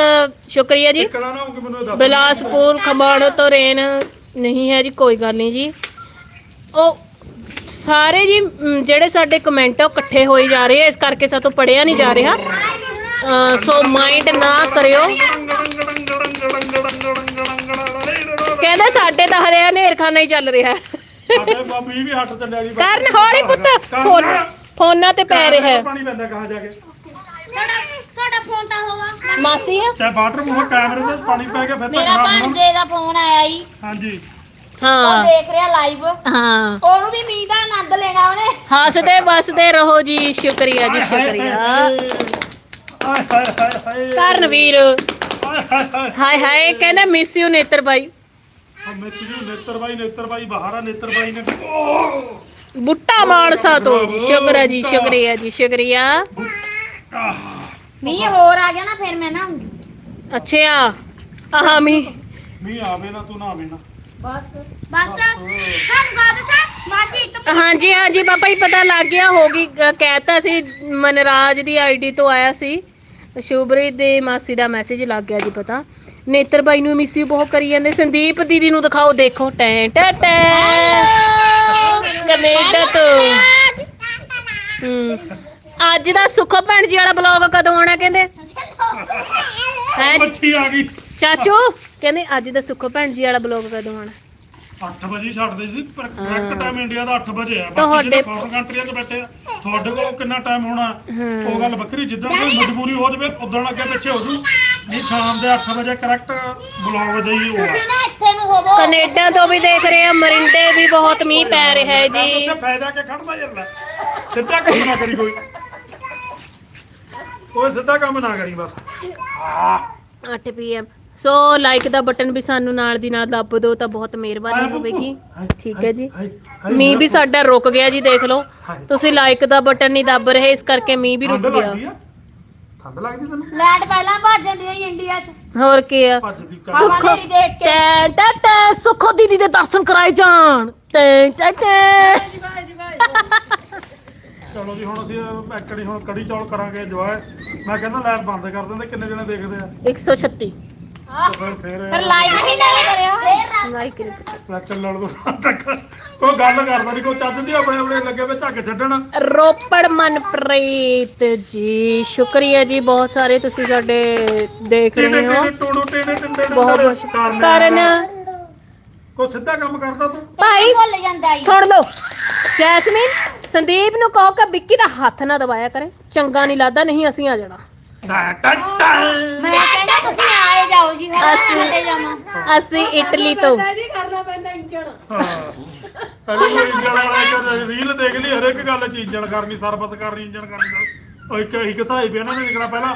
शुक्रिया जी ਕਿਕੜਾ ਨਾ ਹੋਊਗੀ ਮੈਨੂੰ ਦੱਸ ਬਿਲਾਸਪੁਰ ਖਮਾਣੋ ਤੋਂ ਰੇਨ ਨਹੀਂ ਹੈ ਜੀ ਕੋਈ ਗੱਲ ਨਹੀਂ ਜੀ ਉਹ ਸਾਰੇ ਜੀ ਮ, ਜਿਹੜੇ ਸਾਡੇ ਕਮੈਂਟ ਆ ਉਹ ਇਕੱਠੇ ਹੋਈ ਜਾ ਰਹੇ ਆ ਇਸ ਕਰਕੇ ਸਾਤੋਂ ਪੜਿਆ ਨਹੀਂ ਜਾ ਰਿਹਾ ਅ, ਸੋ ਮਾਈਂਡ ਨਾ ਕਰਿਓ ਕਹਿੰਦੇ ਸਾਡੇ ਤਾਂ ਹਰਿਆ ਨੇਰਖਾਨਾ ਹੀ ਚੱਲ ਰਿਹਾ। ਹੈ। ਸਾਡੇ ਬਾਬੀ ਵੀ ਹੱਟ ਚੱਲਿਆ ਜੀ। ਕਰਨ ਹੌਲੀ ਪੁੱਤ ਫੋਨ- ਫੋਨਾਂ ਤੇ ਪੈ ਰਿਹਾ। ਹੈ ਪਾਣੀ ਪੈਂਦਾ ਕਹਾਂ ਜਾ ਕੇ। ਤੁਹਾਡਾ ਤੁਹਾਡਾ ਫੋਨ ਤਾਂ ਹੋਗਾ ਮਾਸੀ? ਆ ਤੇ ਵਾਟਰ ਮੂੰਹ ਕੈਮਰੇ ਤੇ ਪਾਣੀ ਪੈ ਗਿਆ ਫਿਰ ਤਾਂ ਮੇਰਾ ਖਰਾਬ ਹੋਣਾ। ਭਾਂਜੇ ਦਾ ਫੋਨ ਆਇਆ ਈ ਹਾਂਜੀ। ਉਹ ਹਾਂ ਦੇਖ ਰਿਹਾ ਲਾਈਵ ਹਾਂ। ਉਹਨੂੰ ਵੀ ਮੀਂਹ ਦਾ ਆਨੰਦ ਲੈਣਾ ਉਹਨੇ। ਹੱਸਦੇ ਬਸਦੇ ਰਹੋ ਜੀ ਸ਼ੁਕਰੀਆ ਜੀ ਸ਼ੁਕਰੀਆ। ਹਾਏ ਹਾਏ ਹਾਏ ਹਾਏ ਕਰਨਵੀਰ ਹਾਏ ਹਾਏ ਹਾਏ। ਹਾਏ ਹਾਏ ਕਹਿੰਦਾ ਮਿਸ ਯੂ ਨੇਤਰ ਬਾਈ। ਉਹ ਮਿੱਸੀ ਜੀ ਨੇਤਰ ਬਾਈ ਨੇਤਰ ਬਾਈ ਬਾਹਰ ਆ ਨੇਤਰ ਬਾਈ ਨੇ ਓਹ! ਬੁੱਟਾ ਮਾਨਸਾ ਤੋਂ। ਜੀ ਸ਼ੁਕਰ ਹੈ ਜੀ ਸ਼ੁਕਰੀਆ ਜੀ ਸ਼ੁਕਰੀਆ। ਮੀਂਹ ਹੋਰ ਆ ਗਿਆ ਨਾ ਫਿਰ ਮੈਂ ਨਾ ਅੱਛਾ ਆਹ ਮੀ ਮੀਂਹ ਆਵੇ ਨਾ ਤੂੰ ਨਾ। ਆਵੇ ਨਾ ਬਸ। ਦੱਸਾਂ ਮਾਸੀ ਇੱਕ ਹਾਂਜੀ ਹਾਂਜੀ ਪਾਪਾ ਹੀ ਪਤਾ ਲੱਗ ਗਿਆ ਹੋ ਗਈ ਅ, ਕਹਿਤਾ ਸੀ ਮਨਰਾਜ ਦੀ ਆਈਡੀ ਤੋਂ ਆਇਆ ਸੀ। ਸ਼ੁਭਰੀਤ ਦੇ ਮਾਸੀ ਦਾ ਮੈਸੇਜ ਲੱਗ ਗਿਆ ਜੀ ਪਤਾ। ਨੇਤਰ ਬਾਈ ਨੂੰ ਮਿਸ ਯੂ ਬਹੁਤ ਕਰੀ ਜਾਂਦੇ। ਸੰਦੀਪ ਦੀਦੀ ਨੂੰ ਦਿਖਾਓ ਦੇਖੋ। ਟੈਂ ਟੈਂ ਟੈਂ। ਕੈਨੇਡਾ ਤੋਂ। ਹੂੰ। ਅੱਜ ਦਾ ਸੁੱਖੋ ਭੈਣ ਜੀ ਵਾਲਾ ਬਲੌਗ ਕਦੋਂ ਆਉਣਾ ਕਹਿੰਦੇ? ਹੈ ਮੱਛੀ ਆ ਗਈ। ਚਾਚੂ ਕਹਿੰਦੇ ਅੱਜ ਦਾ ਸੁੱਖੋ ਭੈਣ ਜੀ ਵਾਲਾ ਬਲੌਗ ਕਦੋਂ ਆਉਣਾ? 8 ਵਜੇ ਛੱਡਦੇ ਸੀ ਪਰ ਕਰੈਕਟ ਟਾਈਮ ਇੰਡੀਆ ਦਾ 8 ਵਜੇ ਆ। ਤੁਹਾਡੇ- ਬਾਕੀ ਜਿਹੜੇ ਫੋਰਨ ਕੰਟਰੀਆਂ 'ਚ ਬੈਠੇ ਆ ਤੁਹਾਡੇ ਕੋਲ ਕਿੰਨਾ ਟਾਈਮ ਹੋਣਾ। ਉਹ ਗੱਲ ਵੱਖਰੀ ਜਿੱਦਾਂ ਕੋਈ ਮਜਬੂਰੀ ਹੋ ਜਾਵੇ ਉਦੋਂ ਅੱਗੇ ਪਿੱਛੇ ਹੋ ਜੂ। ਨਹੀਂ ਸ਼ਾਮ ਦੇ 8 ਵਜੇ ਕਰੈਕਟ ਬਲੌਗ ਦੇ ਹੀ ਉਹ ਆ ਤੁਸੀਂ ਨਾ ਇੱਥੇ ਨੂੰ ਹੋਵੋ। ਕੈਨੇਡਾ ਤੋਂ ਵੀ ਦੇਖ ਰਹੇ ਆ ਮਰਿੰਡੇ ਵੀ ਬਹੁਤ ਮੀਂਹ ਪੈ ਰਿਹਾ ਹੈ ਜੀ। ਫਾਇਦਾ ਕਿ ਖੜਦਾ ਯਾਰ ਲੈ ਸਿੱਧਾ ਕੰਮ ਨਾ ਕਰੀ ਕੋਈ। ਕੋਈ ਸਿੱਧਾ ਕੰਮ ਨਾ ਕਰੀ ਬਸ। 8 ਪੀਐਮ ਸੋ ਲਾਈਕ ਦਾ ਬਟਨ ਵੀ ਸਾਨੂੰ ਨਾਲ ਦੀ ਨਾਲ ਦੱਬ ਦਿਓ ਤਾਂ ਬਹੁਤ ਮਿਹਰਬਾਨੀ ਹੋਵੇਗੀ। ਠੀਕ ਹੈ ਜੀ। ਮੀਂਹ ਵੀ ਸਾਡਾ ਰੁਕ ਗਿਆ ਜੀ ਦੇਖ ਲਓ। ਤੁਸੀਂ ਲਾਈਕ ਦਾ ਬਟਨ ਨਹੀਂ ਦੱਬ ਰਹੇ ਇਸ ਕਰਕੇ ਮੀਂਹ ਵੀ ਰੁਕ ਗਿਆ। ਲੱਗਦੀ ਆ? ਠੰਡ ਲੱਗਦੀ ਤੈਨੂੰ? ਲੈਟ ਪਹਿਲਾਂ ਭੱਜ ਜਾਂਦੀ ਹੈ ਇੰਡੀਆ 'ਚ। ਹੋਰ ਕੀ ਆ? ਭੱਜਦੀ ਹਵਾ ਸੁੱਖ ਹਨੇਰੀ ਦੇਖ ਕੇ। ਟੈ ਟੈ ਟੈ ਸੁੱਖੋ ਦੀਦੀ ਦੇ ਦਰਸ਼ਨ ਕਰਾਏ ਜਾਣ। ਟੈ ਚਲੋ ਜੀ ਹੁਣ ਅਸੀਂ ਐਕੜੀ ਹੁਣ ਕੜੀ ਚੌਲ ਕਰਾਂਗੇ ਇੰਜੋਏ ਮੈਂ ਕਹਿੰਦਾ ਲਾਈਵ ਬੰਦ ਕਰ ਦਿੰਦੇ ਕਿੰਨੇ ਜਣੇ ਦੇਖਦੇ ਆ? 136 ਤੇ ਫਿਰ ਫਿਰ ਫਿਰ ਲਾਈਕ ਵੀ ਨਾ ਕਰਿਓ। ਲਾਈਕ ਲੈ ਚੱਲਣ ਦੋ ਤੱਕ। ਕੋਈ ਗੱਲ ਕਰਦਾ ਨਹੀਂ ਕੋਈ ਚੱਜ ਦੀ ਆਪਣੇ ਆਪਣੇ ਲੱਗੇ ਵੇ ਝੱਗ ਛੱਡਣ। ਰੋਪੜ ਮਨਪ੍ਰੀਤ ਜੀ ਸ਼ੁਕਰੀਆ ਜੀ ਬਹੁਤ ਸਾਰੇ ਤੁਸੀਂ ਸਾਡੇ ਦੇਖ ਰਹੇ ਹੋ। ਟੂੜੂ ਟਿੰਡੇ ਬਹੁਤ ਬਹੁਤ ਕਰਨ ਕੋਈ ਸਿੱਧਾ ਕੰਮ ਕਰਦਾ ਤੂੰ? ਭਾਈ ਭੁੱਲ ਜਾਂਦਾ ਈ। ਸੁਣ ਲਓ। ਜੈਸਮੀਨ ਸੰਦੀਪ ਨੂੰ ਕਹੋ ਕਿ ਵਿੱਕੀ ਦਾ ਹੱਥ ਨਾ ਦਬਾਇਆ ਕਰੇ। ਚੰਗਾ ਨਹੀਂ ਲੱਗਦਾ ਨਹੀਂ ਅਸੀਂ ਆ ਜਾਣਾ। ਟਾ ਟਾ ਟਾ ਮੈਂ ਜਾਓ ਜੀ ਅਸੀਂ- ਤੇ ਜਾਵਾਂ ਅਸੀਂ ਇਟਲੀ ਤੋਂ। ਨਹੀਂ ਕਰਨਾ ਪੈਂਦਾ ਇੰਜਣ। ਹਾਂ। ਅਰੇ ਕੋਈ ਇੰਜਣ ਵਾਲਾ ਕਰ ਰੀਲ ਦੇਖ ਲਈ ਹਰ ਇੱਕ ਗੱਲ ਚ ਇੰਜਣ ਕਰਨੀ ਸਰਵਿਸ ਕਰਨੀ ਇੰਜਣ ਕਰਨੀ ਉਹ ਇੱਕ ਇੱਕ ਸਾਈ ਪਿਆ ਨਾ ਮੈਂ ਦੇਖਣਾ ਪਹਿਲਾਂ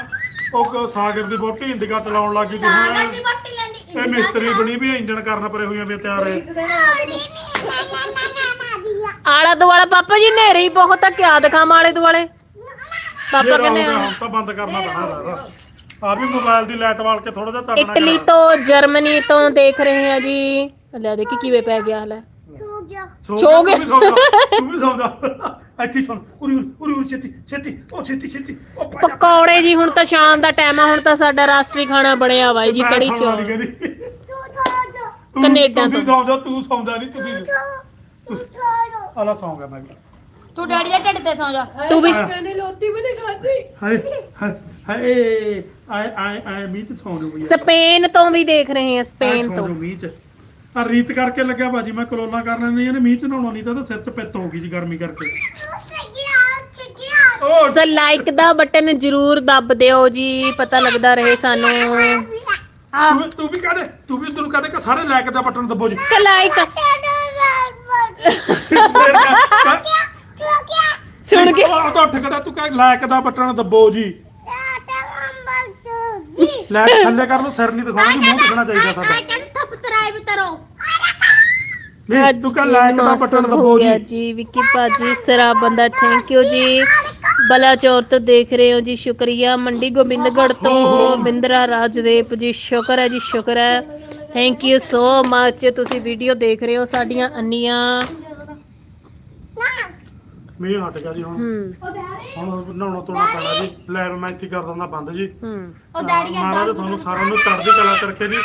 ਉਹ ਕ- ਸਾਗਰ ਦੀ ਬੋਟੀ ਇੰਡੀਕਾ ਚਲਾਉਣ ਲੱਗੀ ਤੇ ਸਾਗਰ ਹੁਣ ਦੀ ਬੱਟੀ ਲੈਂਦੀ ਇਹ ਮਿਸਤਰੀ ਬਣੀ ਵੀ ਇੰਜਣ ਕਰਨ ਪਰੇ ਹੋਈਆਂ ਵੀ ਤਿਆਰ ਹੈ ਆਲਾ ਦੁਆਲਾ ਪਾਪਾ ਜੀ ਨੇਰੀ ਬਹੁਤ ਆ ਕਿਆ ਦਿਖਾਵਾਂ ਆਲੇ ਦੁਆਲੇ? ਪਾਪਾ ਕਹਿੰਦੇ ਆ ਹੁਣ ਤਾਂ ਬੰਦ ਕਰਨਾ ਪੈਣਾ। ਆ ਵੀ ਮੋਬਾਈਲ ਦੀ ਲਾਈਟ ਵਾਲ ਕੇ ਥੋੜਾ ਜਿਹਾ ਚਾਨਣਾ ਇਟਲੀ ਤੋਂ ਜਰਮਨੀ ਤੋਂ ਦੇਖ ਰਹੇ ਆ ਜੀ। ਲੈ ਦੇਖੀ ਕਿਵੇਂ ਪੈ ਗਿਆ ਹਲੇ। ਹੋ ਗਿਆ। ਸੋ ਸੌ ਗਿਆ। ਤੂੰ ਵੀ ਸੌਂ ਜਾ ਤੂੰ ਵੀ ਸੌਂ ਜਾ। ਇੱਥੇ ਹੀ ਸੌਂ ਉਰੀ ਉਰੀ, ਉਰੀ ਉਰੀ ਛੇਤੀ ਛੇਤੀ ਉਹ ਛੇਤੀ ਛੇਤੀ। ਉਹ ਪੈ ਜਾ। ਪਕੌੜੇ ਜੀ ਹੁਣ ਤਾਂ ਸ਼ਾਮ ਦਾ ਟਾਈਮ ਆ ਹੁਣ ਤਾਂ ਸਾਡਾ ਰਾਸ਼ਟਰੀ ਖਾਣਾ ਬਣਿਆ ਵਾ ਜੀ ਮੈਂ ਕੜੀ ਵਾਲੀ ਚੌਲ। ਕਹਿੰਦੀ। ਤੂੰ ਥੋੜਾ ਤੂੰ- ਕੈਨੇਡਾ ਤੁਸੀਂ ਤੋਂ। ਸੌਂ ਜਾ ਤੂੰ ਸੌਂਦਾ ਨਹੀਂ ਤੁਸੀਂ ਤੁਸੀਂ ਥੋੜਾ ਆਲਾ ਸੌਂ ਗਿਆ ਮੈਂ ਵੀ। ਤੂੰ ਡੈਡੀ ਦੇ ਢਿੱਡ ਤੇ ਸੌਂ ਜਾ। ਤੂੰ ਵੀ ਕਹਿੰਦੇ ਲੋਤੀ ਵੀ ਨਹੀਂ ਖਾਦੀ ਹਾਏ ਹਾਏ ਹਾਏ ਆਏ ਆਏ ਆਏ ਚ ਸੌਂ ਜੂਗੀ ਸਪੇਨ ਤੋਂ ਵੀ ਦੇਖ ਰਹੇ ਆ ਸਪੇਨ ਤੋਂ। ਚ। ਆ ਰੀਤ ਕਰਕੇ ਲੱਗਿਆ ਭਾਜੀ ਮੈਂ ਕਰੋਨਾ ਕਰ ਲੈਣੀ ਇਹਨੇ ਮੀਂਹ ਚ ਨਹਾਉਣਾ ਨਹੀਂ ਤਾਂ ਇਹਦੇ ਸਿਰ ਚ ਪਿੱਤ ਹੋ ਗਈ ਜੀ ਗਰਮੀ ਕਰਕੇ। ਸੋ ਲਾਈਕ ਦਾ ਬਟਨ ਜ਼ਰੂਰ ਦੱਬ ਦਿਓ ਜੀ ਪਤਾ ਲੱਗਦਾ ਰਹੇ ਸਾਨੂੰ। ਹਾਂ। ਤੂੰ ਤੂੰ ਵੀ ਕਹਦੇ ਤੂੰ ਵੀ ਤੈਨੂੰ ਕਹਦੇ ਕਿ ਸਾਰੇ ਲਾਈਕ ਦਾ ਬਟਨ ਦੱਬੋ ਜੀ। ਤੇ ਲਾਈਕ ਸੁਣ ਕੇ। ਉਹ ਤਾਂ ਉੱਠ ਖੜਾ ਤੂੰ ਕਹ ਲਾਈਕ ਦਾ ਬਟਨ ਦੱਬੋ ਜੀ। ਲੈ ਥੱਲੇ ਕਰ ਲੋ ਸਿਰ ਨਹੀਂ ਦਿਖਾਉਣਾ ਜੀ ਮੂੰਹ ਦਿਖਣਾ ਚਾਹੀਦਾ ਸਾਡਾ। ਨਹੀਂ ਤੂੰ ਕਹ ਲਾਈਕ ਦਾ ਬਟਨ ਦੱਬੋ ਜੀ। ਜੀ ਵਿੱਕੀ ਭਾਜੀ ਸਰਾ ਬੰਦਾ ਥੈਂਕ ਯੂ ਜੀ। ਬਲਾਚੌਰ ਤੋਂ ਦੇਖ ਰਹੇ ਹੋ ਜੀ ਸ਼ੁਕਰੀਆ। ਮੰਡੀ ਗੋਬਿੰਦਗੜ੍ਹ ਤੋਂ ਬਿੰਦਰਾ ਰਾਜਦੇਵ ਜੀ ਸ਼ੁਕਰ ਹੈ ਜੀ ਸ਼ੁਕਰ ਹੈ। ਥੈਂਕ ਯੂ ਸੋ ਮੱਚ ਤੁਸੀਂ ਵੀਡੀਓ ਦੇਖ ਰਹੇ ਹੋ ਸਾਡੀਆਂ ਅੰਨੀਆਂ। ਮੀਂਹ ਹਟ ਗਿਆ ਜੀ ਹੁਣ। ਹੂੰ। ਹੁਣ ਨਹਾਉਣਾ ਧੋਣਾ ਪੈਣਾ ਜੀ। ਲੈ ਮੈਂ ਇੱਥੇ ਕਰ ਦਿੰਦਾ ਬੰਦ ਜੀ। ਹੂੰ। ਉਹ ਡੈਡੀ ਮਹਾਰਾਜ ਤੁਹਾਨੂੰ ਸਾਰਿਆਂ ਨੂੰ ਚੜ੍ਹਦੀ ਕਲਾ ਕਰਕੇ ਜੀ।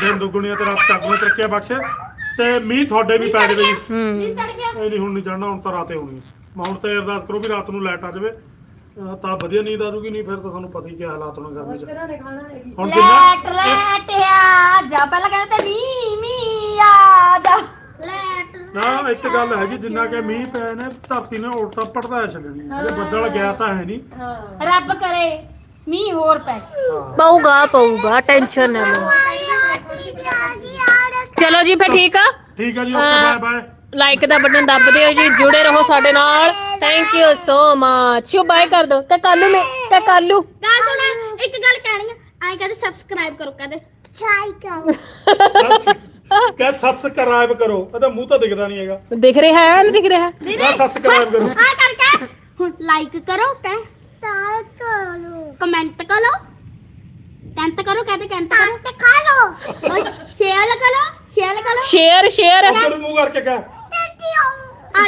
ਦਿਨ ਦੁੱਗਣੀਆਂ ਤੇ ਰਾਤ ਚੜ੍ਹਦੀਆਂ ਤਰੱਕੀਆਂ ਬਖਸ਼ੇ। ਤੇ ਮੀਂਹ ਤੁਹਾਡੇ ਵੀ ਪੈ ਜਾਵੇ ਜੀ। ਹੂੰ। ਚੜ ਗਿਆ ਇਹ ਨਹੀਂ ਹੁਣ ਨਹੀਂ ਚੜਨਾ ਹੁਣ ਤਾਂ ਰਾਤੇ ਹੋਣੀ ਮੈਂ ਹੁਣ ਤੇ ਅਰਦਾਸ ਕਰੋ ਵੀ ਰਾਤ ਨੂੰ ਲਾਈਟ ਆ ਜਾਵੇ। ਅਹ ਤਾਂ ਵਧੀਆ ਨੀਂਦ ਆ ਜੂਗੀ ਨਹੀਂ ਫਿਰ ਤਾਂ ਤੁਹਾਨੂੰ ਪਤਾ ਹੀ ਕੀ ਹਾਲਾਤ ਹੋਣੇ ਗਰਮੀ ਚ। ਹੁਣ ਜਿੰਨਾ ਲੈਟ ਲੈਟ ਆ ਜਾ। ਪਹਿਲਾਂ ਕਹਿੰਦੇ ਤੇ ਮੀ ਮੀ ਆ ਜਾ। ਲੈਟ ਨਾ ਇੱਕ ਗੱਲ ਹੈਗੀ ਜਿੰਨਾ ਕਿ ਮੀਂਹ ਪਏ ਨੇ ਧਰਤੀ ਨੇ ਉਲਟਾ ਪੜਦਾ ਛੱਡਣੀ ਇਹ ਬੱਦਲ ਗਿਆ ਤਾਂ ਹੈ ਨਹੀਂ। ਰੱਬ ਕਰੇ ਮੀ ਹੋਰ ਪੈ ਹਾਂ। ਪਊਗਾ ਪਊਗਾ ਟੈਨਸ਼ਨ ਨਾ ਲਓ। ਚਲੋ ਜੀ ਫਿਰ ਠੀਕ ਆ? ਠੀਕ ਹੈ ਜੀ ਓਕੇ ਬਾਏ ਬਾਏ ਲਾਈਕ ਦਾ ਬਟਨ ਦੱਬ ਦਿਓ ਜੀ ਜੁੜੇ ਰਹੋ ਸਾਡੇ ਨਾਲ। ਥੈਂਕ ਯੂ ਸੋ ਮਚ ਸ਼ੂ ਬਾਏ ਕਰ ਦੋ ਕਿ ਕੱਲੂ ਮੇ ਕਿ ਕੱਲੂ। ਗੱਲ ਸੁਣ ਇੱਕ ਗੱਲ ਕਹਿਣੀ ਆ। ਐਂ ਕਹਿੰਦੇ ਸਬਸਕ੍ਰਾਈਬ ਕਰੋ ਕਹਿੰਦੇ ਸਬਸਕ੍ਰਾਈਬ ਕਹ ਸਬਸਕ੍ਰਾਈਬ ਕਰੋ। ਇਹਦਾ ਮੂੰਹ ਤਾਂ ਦਿਖਦਾ ਨਹੀਂ ਹੈਗਾ। ਦਿਖ ਰਿਹਾ ਹੈ ਨਹੀਂ ਦਿਖ ਰਿਹਾ ਕਹ ਸਬਸਕ੍ਰਾਈਬ ਕਰੋ। ਆ ਕਰਕੇ ਹੁਣ ਲਾਈਕ ਕਰੋ ਕਹਿ। ਕਰੋ। ਕਮੈਂਟ ਕਰੋ। ਕੰਟ ਕਰੋ ਕਹਿੰਦੇ ਕੰਟ ਕਰੋ। ਕੰਟ ਖਾ ਲੋ ਸ਼ੇਅਰ ਕਰੋ ਸ਼ੇਅਰ ਕਰੋ। ਸ਼ੇਅਰ ਸ਼ੇਅਰ ਉੱਪਰ ਮੂੰਹ ਕਰਕੇ ਕਹ।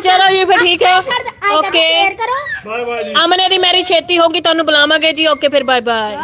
ਚਲੋ ਜੀ ਫਿਰ ਠੀਕ ਹੈ। ਓਕੇ ਸ਼ੇਅਰ ਕਰੋ। ਬਾਏ ਬਾਏ ਜੀ। ਅਮਨੇ ਦੀ ਮੈਰੀ ਛੇਤੀ ਹੋਗੀ ਤੁਹਾਨੂੰ ਬੁਲਾਵਾਂਗੇ ਜੀ। ਓਕੇ ਫਿਰ ਬਾਏ ਬਾਏ